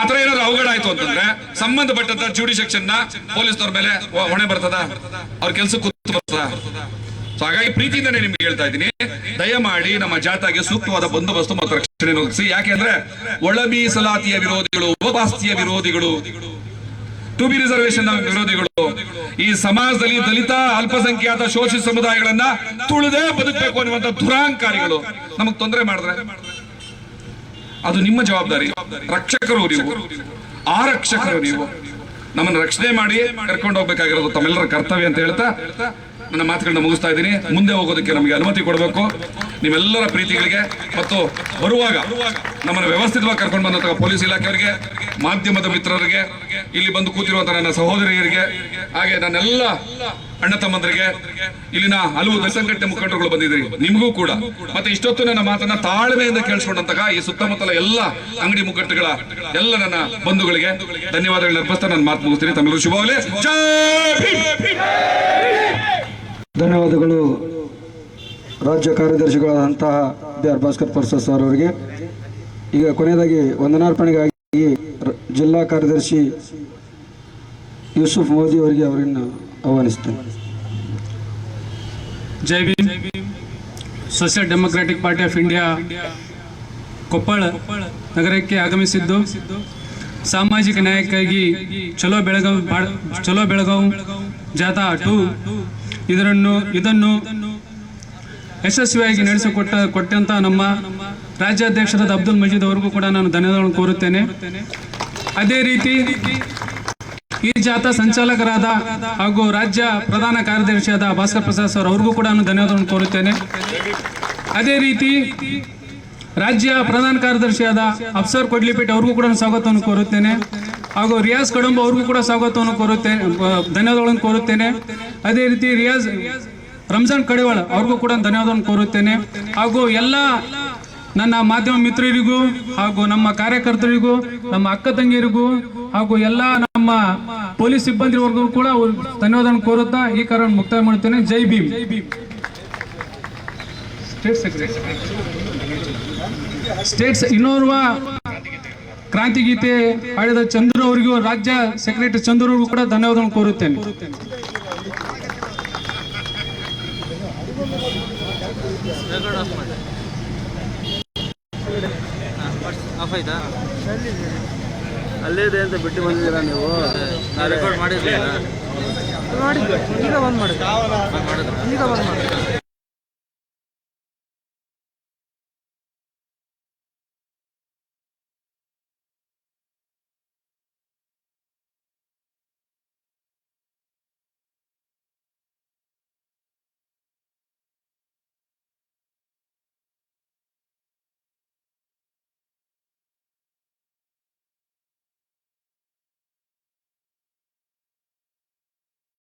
ಆತರ ಏನಾದ್ರು ಅವಘಡ ಆಯ್ತು ಅಂತಂದ್ರೆ ಸಂಬಂಧಪಟ್ಟಂತ ಜುಡಿ ಸೆಕ್ಷನ್ನ ಪೊಲೀಸ್ನವ್ರ ಮೇಲೆ ಹೊಣೆ ಬರ್ತದ? ಅವ್ರ ಕೆಲ್ಸಕ್ಕೆ ಸೊ ಹಾಗಾಗಿ ಪ್ರೀತಿಯಿಂದನೇ ನಿಮ್ಗೆ ಹೇಳ್ತಾ ಇದ್ದೀನಿ. ದಯಮಾಡಿ ನಮ್ಮ ಜಾತಾಗೆ ಸೂಕ್ತವಾದ ಬಂದೋಬಸ್ತು ಮತ್ತು ರಕ್ಷಣೆ ಒದಗಿಸಿ. ಯಾಕೆಂದ್ರೆ ಒಳ ಮೀಸಲಾತಿಯ ವಿರೋಧಿಗಳು, ಉಪವಾಸ್ತಿಯ ವಿರೋಧಿಗಳು ಟು ಬಿ ರಿಸರ್ವೇಶನ್ ವಿರೋಧಿಗಳು. ಈ ಸಮಾಜದಲ್ಲಿ ದಲಿತ, ಅಲ್ಪಸಂಖ್ಯಾತ, ಶೋಷಿತ ಸಮುದಾಯಗಳನ್ನ ತುಳಿದೇ ಬದುಕಬೇಕು ಅನ್ನುವಂತ ದುರಾಂಕಾರಿಗಳು. ನಮಗ್ ತೊಂದರೆ ಮಾಡಿದ್ರೆ? ಅದು ನಿಮ್ಮ ಜವಾಬ್ದಾರಿ. ರಕ್ಷಕರು ನೀವು. ಆರಕ್ಷಕರು ನೀವು. ನಮ್ಮನ್ನು ರಕ್ಷಣೆ ಮಾಡಿ ಕರ್ಕೊಂಡು ಹೋಗ್ಬೇಕಾಗಿರೋದು ತಮ್ಮೆಲ್ಲರ ಕರ್ತವ್ಯ ಅಂತ ಹೇಳ್ತಾ ನನ್ನ ಮಾತುಗಳನ್ನ ಮುಗಿಸ್ತಾ ಇದ್ದೀನಿ. ಮುಂದೆ ಹೋಗೋದಕ್ಕೆ ನಮಗೆ ಅನುಮತಿ ಕೊಡಬೇಕು. ನಿಮ್ಮೆಲ್ಲರ ಪ್ರೀತಿಗಳಿಗೆ ಮತ್ತು ಬರುವಾಗ ನಮ್ಮನ್ನು ವ್ಯವಸ್ಥಿತವಾಗಿ ಕರ್ಕೊಂಡು ಬಂದಂತಹ ಪೊಲೀಸ್ ಇಲಾಖೆಯವರಿಗೆ, ಮಾಧ್ಯಮದ ಮಿತ್ರರಿಗೆ, ಇಲ್ಲಿ ಬಂದು ಕೂತಿರುವಂತಹ ನನ್ನ ಸಹೋದರಿಯರಿಗೆ, ಹಾಗೆ ನನ್ನೆಲ್ಲ ಅಣ್ಣ ತಮ್ಮಂದರಿಗೆ ಇಲ್ಲಿನ ಹಲವು ಸಂಘಟನೆ ಮುಖಂಡರುಗಳು ಬಂದಿದ್ರಿ ನಿಮಗೂ ಕೂಡ. ಮತ್ತೆ ಇಷ್ಟೊತ್ತು ನನ್ನ ಮಾತನ್ನ ತಾಳ್ಮೆಯಿಂದ ಕೇಳಿಸ್ಕೊಂಡಂತಹ ಈ ಸುತ್ತಮುತ್ತಲ ಎಲ್ಲ ಅಂಗಡಿ ಮುಗ್ಗಟ್ಟುಗಳ ಎಲ್ಲ ನನ್ನ ಬಂಧುಗಳಿಗೆ ಧನ್ಯವಾದಗಳನ್ನ ಅರ್ಪಿಸ್ತಾ ನಾನು ಮಾತು ಮುಗಿಸ್ತೀನಿ. ತಮ್ಮೆಲ್ಲರೂ ಶುಭವಾಗಲಿ! ಧನ್ಯವಾದಗಳು. ರಾಜ್ಯ ಕಾರ್ಯದರ್ಶಿಗಳಾದಂತಹ ಡಿ ಆರ್ ಭಾಸ್ಕರ್ ಪರ್ಸ ಸರ್ ಅವರಿಗೆ. ಈಗ ಕೊನೆಯದಾಗಿ ವಂದನಾರ್ಪಣೆಗಾಗಿ ಜಿಲ್ಲಾ ಕಾರ್ಯದರ್ಶಿ ಯೂಸುಫ್ ಮೋದಿ ಅವರಿಗೆ ಅವರನ್ನು ಆಹ್ವಾನಿಸ್ತೇನೆ ಜೈ Bhim. Social democratic party of India Koppal ನಗರಕ್ಕೆ ಆಗಮಿಸಿದ್ದು. ಸಾಮಾಜಿಕ ನ್ಯಾಯಕ್ಕಾಗಿ ಚಲೋ ಬೆಳಗಾವ್ ಬಾಳ್- ಚಲೋ ಬೆಳಗಾವ್ ಜಾಥಾ ಟು ಇದರನ್ನು, ಇದನ್ನು ಯಶಸ್ವಿಯಾಗಿ ನಡೆಸಿಕೊಟ್ಟ, ಕೊಟ್ಟಂತ ನಮ್ಮ ರಾಜ್ಯಾಧ್ಯಕ್ಷರಾದ ಅಬ್ದುಲ್ ಮಜೀದ್ ಅವರಿಗೂ ಕೂಡ ನಾನು ಧನ್ಯವಾದಗಳನ್ನು ಕೋರುತ್ತೇನೆ. ಅದೇ ರೀತಿ ಈ ಜಾಥಾ ಸಂಚಾಲಕರಾದ ಹಾಗೂ ರಾಜ್ಯ ಪ್ರಧಾನ ಕಾರ್ಯದರ್ಶಿಯಾದ ಭಾಸ್ಕರ್ ಪ್ರಸಾದ್ ಸರ್ ಅವ್ರಿಗೂ ಕೂಡ ನಾನು ಧನ್ಯವಾದಗಳನ್ನು ಕೋರುತ್ತೇನೆ. ಅದೇ ರೀತಿ ರಾಜ್ಯ ಪ್ರಧಾನ ಕಾರ್ಯದರ್ಶಿಯಾದ ಅಫ್ಸರ್ ಕೊಡ್ಲಿಪೇಟೆ ಅವ್ರಿಗೂ ಕೂಡ ಸ್ವಾಗತವನ್ನು ಕೋರುತ್ತೇನೆ. ಹಾಗೂ ರಿಯಾಜ್ ಕಡಂಬ ಅವ್ರಿಗೂ ಕೂಡ ಸ್ವಾಗತವನ್ನು ಕೋರುತ್ತೇನೆ ಧನ್ಯವಾದಗಳನ್ನು ಕೋರುತ್ತೇನೆ. ಅದೇ ರೀತಿ ರಿಯಾಜ್ ರಂಜಾನ್ ಕಡಿವಾಳ ಅವ್ರಿಗೂ ಕೂಡ ಧನ್ಯವಾದವನ್ನು ಕೋರುತ್ತೇನೆ. ಹಾಗೂ ಎಲ್ಲ ನನ್ನ ಮಾಧ್ಯಮ ಮಿತ್ರರಿಗೂ ಹಾಗೂ ನಮ್ಮ ಕಾರ್ಯಕರ್ತರಿಗೂ, ನಮ್ಮ ಅಕ್ಕ ತಂಗಿಯರಿಗೂ ಹಾಗೂ ಎಲ್ಲ ನಮ್ಮ ಪೊಲೀಸ್ ಸಿಬ್ಬಂದಿ ಸಿಬ್ಬಂದಿವರೆಗೂ ಕೂಡ ಧನ್ಯವಾದವನ್ನು ಕೋರುತ್ತಾ ಈ ಕಾರ್ಯ ಮುಕ್ತಾಯ ಮಾಡುತ್ತೇನೆ. ಜೈ ಭೀಮ್. ಸ್ಟೇಟ್ ಸೆಕ್ರೆಟರಿ ಸ್ಟೇಟ್ಸ್ ಇನ್ನೋರ್ವ ಕ್ರಾಂತಿ ಗೀತೆ ಹಾಡಿದ ಚಂದ್ರು ಅವರಿಗೂ ರಾಜ್ಯ ಸೆಕ್ರೆಟರಿ ಚಂದ್ರ ಅವರಿಗೂ ಕೂಡ ಧನ್ಯವಾದವನ್ನು ಕೋರುತ್ತೇನೆ. ರೆಕಾರ್ಡ್ ಆಫ್ ಮಾಡಿ ಅಲ್ಲೇ ಇದೆ ಅಂತ ಬಿಟ್ಟು ಬಂದಿದ್ದೀರಾ ನೀವು? ನಾ ರೆಕಾರ್ಡ್ ಮಾಡಿದ್ರಿ ಈಗ ಬಂದ್ ಮಾಡಿದ್ರೆ ಮಾಡಿದ್ರ. ಈಗ ಬಂದ್ ಮಾಡಿದ್ವಿ.